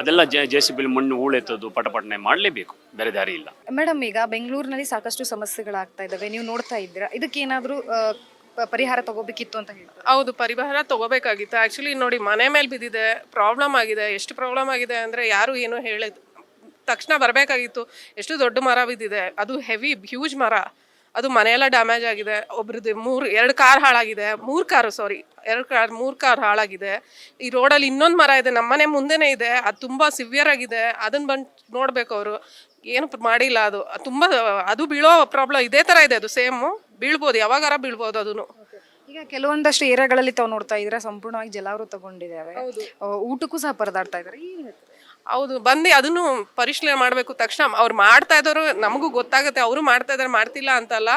S11: ಅದೆಲ್ಲ ಜೆ ಜೆ ಸಿ ಬಿಲ್ ಮಣ್ಣು ಹೂಳೆತ್ತೋದು ಪಟಪಟನೆ ಮಾಡಲೇಬೇಕು ಬೇರೆ ದಾರಿ ಇಲ್ಲ.
S1: ಮೇಡಮ್ ಈಗ ಬೆಂಗಳೂರಿನಲ್ಲಿ ಸಾಕಷ್ಟು ಸಮಸ್ಯೆಗಳಾಗ್ತಾ ಇದ್ದಾವೆ ನೀವು ನೋಡ್ತಾ ಇದ್ದೀರಾ? ಇದಕ್ಕೆ ಏನಾದರೂ ಪರಿಹಾರ ತಗೋಬೇಕಿತ್ತು ಅಂತ ಹೇಳಿ
S12: ಹೌದು ಪರಿಹಾರ ತಗೋಬೇಕಾಗಿತ್ತು. ಆ್ಯಕ್ಚುಲಿ ನೋಡಿ ಮನೆ ಮೇಲೆ ಬಿದ್ದಿದೆ ಪ್ರಾಬ್ಲಮ್ ಆಗಿದೆ. ಎಷ್ಟು ಪ್ರಾಬ್ಲಮ್ ಆಗಿದೆ ಅಂದರೆ ಯಾರು ಏನು ಹೇಳಿದ್ ತಕ್ಷಣ ಬರಬೇಕಾಗಿತ್ತು. ಎಷ್ಟು ದೊಡ್ಡ ಮರ ಬಿದ್ದಿದೆ. ಅದು ಹೆವಿ ಹ್ಯೂಜ್ ಮರ. ಅದು ಮನೆಯೆಲ್ಲ ಡ್ಯಾಮೇಜ್ ಆಗಿದೆ. ಒಬ್ರದ್ದು ಮೂರು ಎರಡು ಕಾರ್ ಹಾಳಾಗಿದೆ. ಮೂರು ಕಾರು ಸಾರಿ ಎರಡು ಕಾರ್ ಮೂರು ಕಾರ್ ಹಾಳಾಗಿದೆ. ಈ ರೋಡಲ್ಲಿ ಇನ್ನೊಂದು ಮರ ಇದೆ. ನಮ್ಮನೆ ಮುಂದೆನೇ ಇದೆ. ಅದು ತುಂಬ ಸಿವಿಯರ್ ಆಗಿದೆ. ಅದನ್ನು ಬಂದು ನೋಡ್ಬೇಕು ಅವರು. ಏನು ಮಾಡಿಲ್ಲ ಅದು. ತುಂಬ ಅದು ಬೀಳೋ ಪ್ರಾಬ್ಲಮ್ ಇದೇ ಥರ ಇದೆ. ಅದು ಸೇಮು ಬೀಳ್ಬೋದು. ಯಾವಾಗಾರ ಬೀಳ್ಬೋದು ಅದನ್ನು
S1: ಈಗ ಕೆಲವೊಂದಷ್ಟು ಏರಿಯಾಗಳಲ್ಲಿ ತಾವು ನೋಡ್ತಾ ಇದ್ರೆ ಸಂಪೂರ್ಣವಾಗಿ ಜಲಾವೃತಗೊಂಡಿದ್ದಾವೆ. ಊಟಕ್ಕೂ ಸಹ ಪರದಾಡ್ತಾ ಇದ್ದಾರೆ?
S12: ಹೌದು, ಬಂದು ಅದನ್ನು ಪರಿಶೀಲನೆ ಮಾಡಬೇಕು. ತಕ್ಷಣ ಅವ್ರು ಮಾಡ್ತಾ ಇದ್ದವರು ನಮಗೂ ಗೊತ್ತಾಗುತ್ತೆ, ಅವರು ಮಾಡ್ತಾ ಇದ್ದಾರೆ, ಮಾಡ್ತಿಲ್ಲ ಅಂತಲ್ಲ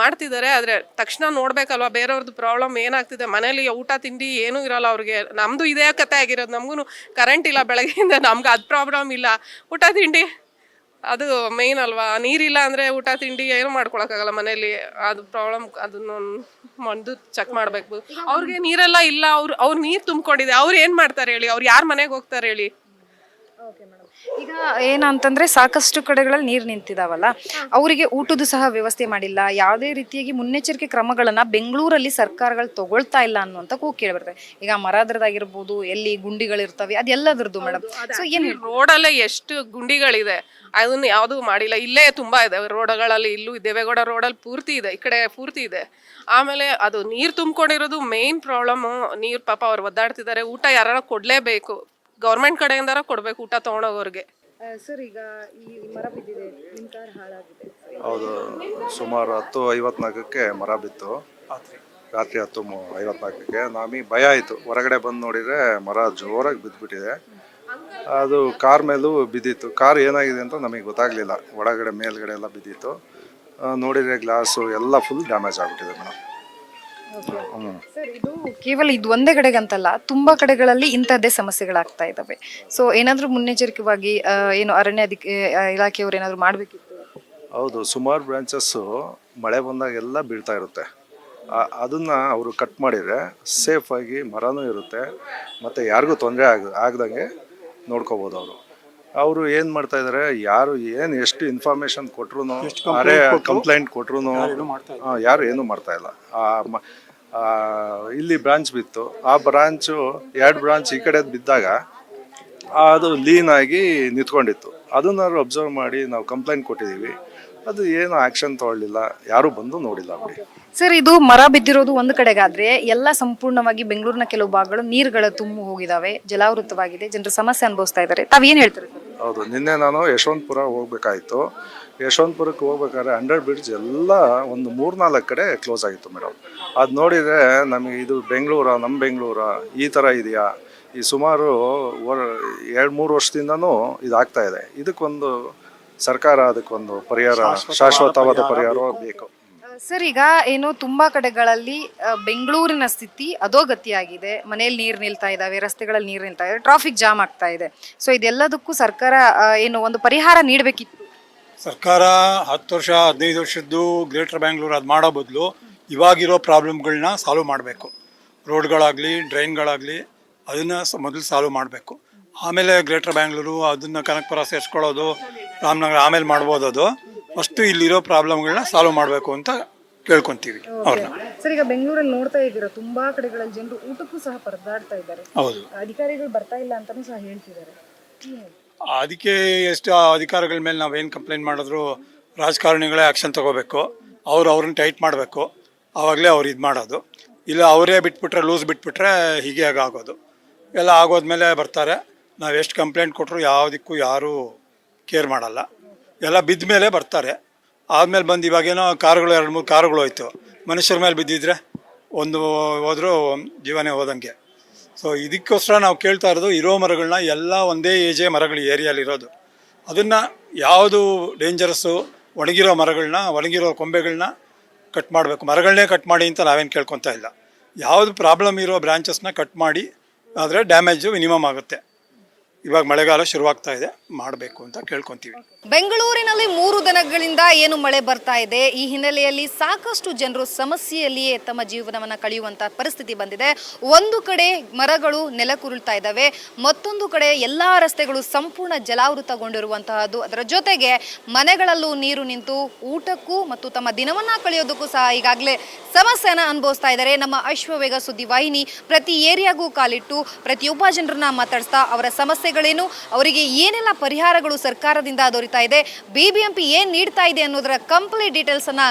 S12: ಮಾಡ್ತಿದ್ದಾರೆ. ಆದರೆ ತಕ್ಷಣ ನೋಡಬೇಕಲ್ವ ಬೇರೆಯವ್ರದ್ದು ಪ್ರಾಬ್ಲಮ್ ಏನಾಗ್ತಿದೆ? ಮನೇಲಿ ಊಟ, ತಿಂಡಿ ಏನೂ ಇರಲ್ಲ ಅವ್ರಿಗೆ. ನಮ್ಮದು ಇದೇ ಕತೆ ಆಗಿರೋದು. ನಮಗೂ ಕರೆಂಟ್ ಇಲ್ಲ ಬೆಳಗ್ಗೆಯಿಂದ, ನಮ್ಗೆ ಅದು ಪ್ರಾಬ್ಲಮ್ ಇಲ್ಲ. ಊಟ, ತಿಂಡಿ, ಅದು ಮೇಯ್ನ್ ಅಲ್ವಾ? ನೀರಿಲ್ಲ ಅಂದರೆ ಊಟ, ತಿಂಡಿ ಏನು ಮಾಡ್ಕೊಳಕ್ಕಾಗಲ್ಲ ಮನೇಲಿ ಅದು ಪ್ರಾಬ್ಲಮ್ ಅದನ್ನು ಮಂದು ಚೆಕ್ ಮಾಡಬೇಕು. ಅವ್ರಿಗೆ ನೀರೆಲ್ಲ ಇಲ್ಲ, ಅವ್ರು ಅವ್ರು ನೀರು ತುಂಬಿಕೊಂಡಿದೆ. ಅವ್ರು ಏನು ಮಾಡ್ತಾರೆ ಹೇಳಿ? ಅವ್ರು ಯಾರ ಮನೆಗೆ ಹೋಗ್ತಾರೆ ಹೇಳಿ?
S1: ಈಗ ಏನಂತಂದ್ರೆ ಸಾಕಷ್ಟು ಕಡೆಗಳಲ್ಲಿ ನೀರು ನಿಂತಿದಾವಲ್ಲ ಅವರಿಗೆ ಊಟದ ಸಹ ವ್ಯವಸ್ಥೆ ಮಾಡಿಲ್ಲ. ಯಾವುದೇ ರೀತಿಯಾಗಿ ಮುನ್ನೆಚ್ಚರಿಕೆ ಕ್ರಮಗಳನ್ನ ಬೆಂಗಳೂರಲ್ಲಿ ಸರ್ಕಾರಗಳು ತಗೊಳ್ತಾ ಇಲ್ಲ ಅನ್ನುವಂತ ಕೂಗು ಕೇಳಿಬರ್ತದೆ ಈಗ ಮರದ್ರದಾಗಿರ್ಬೋದು ಎಲ್ಲಿ ಗುಂಡಿಗಳಿರ್ತವೆ ಅದೆಲ್ಲದ್ರದ್ದು ಮೇಡಮ್ ಸೊ ಏನ್?
S12: ರೋಡಲ್ಲೇ ಎಷ್ಟು ಗುಂಡಿಗಳಿದೆ ಅದನ್ನ ಯಾವುದು ಮಾಡಿಲ್ಲ. ಇಲ್ಲೇ ತುಂಬಾ ಇದೆ. ರೋಡ್ಗಳಲ್ಲಿ ಇಲ್ಲೂ ದೇವೇಗೌಡ ರೋಡಲ್ಲಿ ಪೂರ್ತಿ ಇದೆ. ಈ ಕಡೆ ಪೂರ್ತಿ ಇದೆ. ಆಮೇಲೆ ಅದು ನೀರು ತುಂಬಿಕೊಂಡಿರೋದು ಮೇನ್ ಪ್ರಾಬ್ಲಮ್ ನೀರು ಪಾಪ ಅವ್ರು ಒದ್ದಾಡ್ತಿದ್ದಾರೆ. ಊಟ ಯಾರು ಕೊಡಲೇಬೇಕು. ಗೌರ್ಮೆಂಟ್ ಕಡೆಯಿಂದಾರ ಕೊಡ್ಬೇಕು ಊಟ ತಗೊಂಡೋಗೋರಿಗೆ.
S1: ಸರ್ ಈಗ ಈ ಮರ ಬಿದ್ದಿದೆ. ನಿಮ್ಮ ಕಾರ್ ಹಾಳಾಗಿದೆ.
S13: ಹೌದು ಸುಮಾರು ಹತ್ತು ಐವತ್ನಾಲ್ಕಕ್ಕೆ ಮರ ಬಿತ್ತು. ರಾತ್ರಿ ಹತ್ತು ಮು- ಐವತ್ನಾಲ್ಕಕ್ಕೆ. ನಮಗೆ ಭಯ ಆಯಿತು. ಹೊರಗಡೆ ಬಂದು ನೋಡಿದರೆ ಮರ ಜೋರಾಗಿ ಬಿದ್ದುಬಿಟ್ಟಿದೆ. ಅದು ಕಾರ್ ಮೇಲೂ ಬಿದ್ದಿತ್ತು. ಕಾರ್ ಏನಾಗಿದೆ ಅಂತ ನಮಗೆ ಗೊತ್ತಾಗಲಿಲ್ಲ. ಒಳಗಡೆ ಮೇಲ್ಗಡೆ ಎಲ್ಲ ಬಿದ್ದಿತ್ತು. ಆ, ನೋಡಿದರೆ ಗ್ಲಾಸು ಎಲ್ಲ ಫುಲ್ ಡ್ಯಾಮೇಜ್ ಆಗಿಬಿಟ್ಟಿದೆ ಮೇಡಮ್.
S1: ಸರ್ ಇದು ಕೇವಲ ಇದು ಒಂದೇ ಕಡೆಗಂತಲ್ಲ ತುಂಬಾ ಕಡೆಗಳಲ್ಲಿ ಇಂಥದ್ದೇ ಸಮಸ್ಯೆಗಳಾಗ್ತಾ ಇದಾವೆ. ಸೊ ಏನಾದ್ರೂ ಮುನ್ನೆಚ್ಚರಿಕೆವಾಗಿ ಆ, ಏನು ಅರಣ್ಯ ಅಧಿಕ ಆ, ಇಲಾಖೆಯವರು ಏನಾದ್ರು ಮಾಡಬೇಕಿತ್ತು?
S13: ಹೌದು ಸುಮಾರು ಬ್ರಾಂಚಸ್ಸು ಮಳೆ ಬಂದಾಗ ಎಲ್ಲ ಬೀಳ್ತಾ ಇರುತ್ತೆ. ಆ- ಅದನ್ನ ಅವರು ಕಟ್ ಮಾಡಿದರೆ ಸೇಫಾಗಿ ಮರನೂ ಇರುತ್ತೆ. ಮತ್ತು ಯಾರಿಗೂ ತೊಂದರೆ ಆಗ ಆಗ್ದಂಗೆ ನೋಡ್ಕೋಬೋದು ಅವರು. ಅವರು ಏನ್ ಮಾಡ್ತಾ ಇದ್ದಾರೆ ಯಾರು ಏನು ಎಷ್ಟು ಇನ್ಫಾರ್ಮೇಶನ್ ಕೊಟ್ರು ಅರೆ ಕಂಪ್ಲೇಂಟ್ ಕೊಟ್ರು ಯಾರು ಏನು ಮಾಡ್ತಾ ಇಲ್ಲ. ಆ ಮ- ಆ, ಇಲ್ಲಿ ಬ್ರಾಂಚ್ ಬಿತ್ತು. ಆ ಬ್ರಾಂಚು ಎರಡು ಬ್ರಾಂಚ್ ಈ ಕಡೆ ಬಿದ್ದಾಗ ಅದು ಲೀನ್ ಆಗಿ ನಿಂತ್ಕೊಂಡಿತ್ತು. ಅದನ್ನಾರು ಅಬ್ಸರ್ವ್ ಮಾಡಿ ನಾವು ಕಂಪ್ಲೇಂಟ್ ಕೊಟ್ಟಿದ್ದೀವಿ ಅದು ಏನು ಆಕ್ಷನ್ ತಗೊಳ್ಳಿಲ್ಲ. ಯಾರು ಬಂದು ನೋಡಿಲ್ಲ ಬಿಡಿ
S1: ಸರ್ ಇದು ಮರ ಬಿದ್ದಿರೋದು ಒಂದು ಕಡೆಗಾದ್ರೆ ಎಲ್ಲ ಸಂಪೂರ್ಣವಾಗಿ ಬೆಂಗಳೂರಿನ ಕೆಲವು ಭಾಗಗಳು ನೀರುಗಳು ತುಂಬಿ ಹೋಗಿದಾವೆ ಜಲಾವೃತವಾಗಿದೆ ಜನರು ಸಮಸ್ಯೆ ಅನುಭವಿಸ್ತಾ ಇದ್ದಾರೆ. ತಾವೇನ್ ಏನ್ ಹೇಳ್ತಾರೆ ಸರ್
S13: ಹೌದು. ನಿನ್ನೆ ನಾನು ಯಶವಂತಪುರ ಹೋಗ್ಬೇಕಾಯ್ತು. ಯಶವಂತಪುರಕ್ಕೆ ಹೋಗ್ಬೇಕಾದ್ರೆ ಹಂಡ್ರೆಡ್ ಬ್ರಿಡ್ಜ್ ಎಲ್ಲ ಒಂದು ಮೂರ್ನಾಲ್ಕು ಕಡೆ ಕ್ಲೋಸ್ ಆಗಿತ್ತು ಮೇಡಮ್ ಅದು ನೋಡಿದರೆ ನಮಗೆ ಇದು ಬೆಂಗಳೂರ ನಮ್ಮ ಬೆಂಗಳೂರ ಈ ಥರ ಇದೆಯಾ? ಈ ಸುಮಾರು ಎರಡು ಮೂರು ವರ್ಷದಿಂದನೂ ಇದಾಗ್ತಾ ಇದೆ. ಇದಕ್ಕೊಂದು ಸರ್ಕಾರ ಅದಕ್ಕೊಂದು ಪರಿಹಾರ ಶಾಶ್ವತವಾದ ಪರಿಹಾರ ಬೇಕು.
S1: ಸರ್, ಈಗ ಏನು ತುಂಬಾ ಕಡೆಗಳಲ್ಲಿ ಬೆಂಗಳೂರಿನ ಸ್ಥಿತಿ ಅಧೋಗತಿಯಾಗಿದೆ. ಮನೆಯಲ್ಲಿ ನೀರು ನಿಲ್ತಾ ಇದ್ದಾವೆ ರಸ್ತೆಗಳಲ್ಲಿ ನೀರು ನಿಲ್ತಾ ಇದೆ ಟ್ರಾಫಿಕ್ ಜಾಮ್ ಆಗ್ತಾ ಇದೆ. ಸೊ ಇದೆಲ್ಲದಕ್ಕೂ ಸರ್ಕಾರ ಏನು ಒಂದು ಪರಿಹಾರ ನೀಡಬೇಕಿತ್ತು?
S14: ಸರ್ಕಾರ ಹತ್ತು ವರ್ಷ, ಹದಿನೈದು ವರ್ಷದ್ದು ಗ್ರೇಟರ್ ಬ್ಯಾಂಗ್ಳೂರ್ ಅದು ಮಾಡೋ ಬದಲು ಇವಾಗಿರೋ ಪ್ರಾಬ್ಲಮ್ಗಳನ್ನ ಸಾಲ್ವ್ ಮಾಡಬೇಕು. ರೋಡ್ಗಳಾಗಲಿ, ಡ್ರೈನ್ಗಳಾಗಲಿ, ಅದನ್ನು ಮೊದಲು ಸಾಲ್ವ್ ಮಾಡಬೇಕು. ಆಮೇಲೆ ಗ್ರೇಟರ್ ಬ್ಯಾಂಗ್ಳೂರು, ಅದನ್ನು ಕನಕಪುರ ಸೇರಿಸ್ಕೊಳ್ಳೋದು, ರಾಮನಗರ ಆಮೇಲೆ ಮಾಡ್ಬೋದು ಅದು. ಫಸ್ಟು ಇಲ್ಲಿರೋ ಪ್ರಾಬ್ಲಮ್ಗಳನ್ನ ಸಾಲ್ವ್ ಮಾಡಬೇಕು ಅಂತ ಕೇಳ್ಕೊಂತೀವಿ ಅವ್ರನ್ನ.
S1: ಸರ್ ಈಗ ಬೆಂಗಳೂರಲ್ಲಿ ನೋಡ್ತಾ ಇದ್ದೀರಾ ತುಂಬಾ ಕಡೆಗಳಲ್ಲಿ ಜನರು ಊಟಕ್ಕೂ ಸಹ ಪರದಾಡ್ತಾ ಇದ್ದಾರೆ.
S14: ಹೌದು.
S1: ಅಧಿಕಾರಿಗಳು ಬರ್ತಾ ಇಲ್ಲ ಅಂತಾನೂ ಸಹ ಹೇಳ್ತಿದ್ದಾರೆ.
S14: ಅದಕ್ಕೆ ಎಷ್ಟು ಅಧಿಕಾರಿಗಳ ಮೇಲೆ ನಾವು ಏನು ಕಂಪ್ಲೇಂಟ್ ಮಾಡಿದ್ರು ರಾಜಕಾರಣಿಗಳೇ ಆ್ಯಕ್ಷನ್ ತಗೋಬೇಕು ಅವ್ರು ಅವ್ರನ್ನ ಟೈಟ್ ಮಾಡಬೇಕು ಆವಾಗಲೇ ಅವ್ರು ಇದು ಮಾಡೋದು. ಇಲ್ಲ ಅವರೇ ಬಿಟ್ಬಿಟ್ರೆ ಲೂಸ್ ಬಿಟ್ಬಿಟ್ರೆ ಹೀಗೆ ಆಗೋದು. ಎಲ್ಲ ಆಗೋದ್ಮೇಲೆ ಬರ್ತಾರೆ. ನಾವು ಎಷ್ಟು ಕಂಪ್ಲೇಂಟ್ ಕೊಟ್ಟರು ಯಾವುದಕ್ಕೂ ಯಾರೂ ಕೇರ್ ಮಾಡಲ್ಲ. ಎಲ್ಲ ಬಿದ್ದ ಮೇಲೆ ಬರ್ತಾರೆ. ಆದಮೇಲೆ ಬಂದು ಇವಾಗೇನೋ ಕಾರುಗಳು, ಎರಡು ಮೂರು ಕಾರುಗಳು ಹೋಯ್ತು. ಮನುಷ್ಯರ ಮೇಲೆ ಬಿದ್ದಿದ್ರೆ ಒಂದು ಹೋದರೂ ಜೀವನೇ ಹೋದಂಗೆ. ಸೊ ಇದಕ್ಕೋಸ್ಕರ ನಾವು ಕೇಳ್ತಾ ಇರೋದು, ಇರೋ ಮರಗಳನ್ನ ಎಲ್ಲ ಒಂದೇ ಏಜೆ ಮರಗಳು ಏರಿಯಲ್ಲಿ ಇರೋದು. ಅದನ್ನು ಯಾವುದು ಡೇಂಜರಸ್ಸು ಒಣಗಿರೋ ಮರಗಳನ್ನ, ಒಣಗಿರೋ ಕೊಂಬೆಗಳನ್ನ ಕಟ್ ಮಾಡಬೇಕು. ಮರಗಳನ್ನೇ ಕಟ್ ಮಾಡಿ ಅಂತ ನಾವೇನು ಕೇಳ್ಕೊತಾ ಇಲ್ಲ. ಯಾವುದು ಪ್ರಾಬ್ಲಮ್ ಇರೋ ಬ್ರಾಂಚಸ್ನ ಕಟ್ ಮಾಡಿ ಆದರೆ ಡ್ಯಾಮೇಜು ಮಿನಿಮಮ್ ಆಗುತ್ತೆ. ಇವಾಗ ಮಳೆಗಾಲ ಶುರುವಾಗ್ತಾ ಇದೆ, ಮಾಡಬೇಕು ಅಂತ ಕೇಳ್ಕೊಂತೀವಿ.
S1: ಬೆಂಗಳೂರಿನಲ್ಲಿ ಮೂರು ದಿನಗಳಿಂದ ಏನು ಮಳೆ ಬರ್ತಾ ಇದೆ? ಈ ಹಿನ್ನೆಲೆಯಲ್ಲಿ ಸಾಕಷ್ಟು ಜನರು ಸಮಸ್ಯೆಯಲ್ಲಿಯೇ ತಮ್ಮ ಜೀವನವನ್ನ ಕಳೆಯುವಂತಹ ಪರಿಸ್ಥಿತಿ ಬಂದಿದೆ. ಒಂದು ಕಡೆ ಮರಗಳು ನೆಲಕುರುಳ್ತಾ ಇದ್ದಾವೆ. ಮತ್ತೊಂದು ಕಡೆ ಎಲ್ಲಾ ರಸ್ತೆಗಳು ಸಂಪೂರ್ಣ ಜಲಾವೃತಗೊಂಡಿರುವಂತಹದ್ದು. ಅದರ ಜೊತೆಗೆ ಮನೆಗಳಲ್ಲೂ ನೀರು ನಿಂತು ಊಟಕ್ಕೂ ಮತ್ತು ತಮ್ಮ ದಿನವನ್ನ ಕಳೆಯೋದಕ್ಕೂ ಸಹ ಈಗಾಗಲೇ ಸಮಸ್ಯೆನ ಅನುಭವಿಸ್ತಾ ಇದ್ದಾರೆ. ನಮ್ಮ ಅಶ್ವವೇಗ ಸುದ್ದಿ ವಾಹಿನಿ ಪ್ರತಿ ಏರಿಯಾಗೂ ಕಾಲಿಟ್ಟು ಪ್ರತಿಯೊಬ್ಬ ಜನರನ್ನ ಮಾತಾಡ್ತಾ ಅವರ ಸಮಸ್ಯೆಗಳೇನು ಅವರಿಗೆ ಏನೆಲ್ಲ ಪರಿಹಾರಗಳು ಸರ್ಕಾರದಿಂದ ದೊರೀತಾ ಇದೆ? ಬಿಬಿಎಂಪಿ ಏನು ನೀಡ್ತಾ ಇದೆ ಅನ್ನೋದರ ಕಂಪ್ಲೀಟ್ ಡೀಟೇಲ್ಸ್ ಅನ್ನ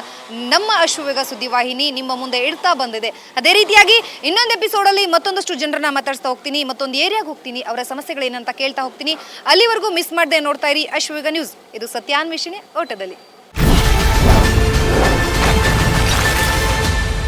S1: ನಮ್ಮ ಅಶ್ವವೇಗ ಸುದ್ದಿವಾಹಿನಿ ನಿಮ್ಮ ಮುಂದೆ ಇಡ್ತಾ ಬಂದಿದೆ. ಅದೇ ರೀತಿಯಾಗಿ ಇನ್ನೊಂದು ಎಪಿಸೋಡ್ ಅಲ್ಲಿ ಮತ್ತೊಂದಷ್ಟು ಜನರನ್ನ ಮಾತಾಡ್ತಾ ಹೋಗ್ತೀನಿ, ಮತ್ತೊಂದು ಏರಿಯಾಗೆ ಹೋಗ್ತೀನಿ, ಅವರ ಸಮಸ್ಯೆಗಳೇನಂತ ಕೇಳ್ತಾ ಹೋಗ್ತೀನಿ. ಅಲ್ಲಿವರೆಗೂ ಮಿಸ್ ಮಾಡದೆ ನೋಡ್ತಾ ಇರಿ ಅಶ್ವವೇಗ ನ್ಯೂಸ್ ಇದು ಸತ್ಯಾನ್ವೇಷಣೆ ಓಟದಲ್ಲಿ.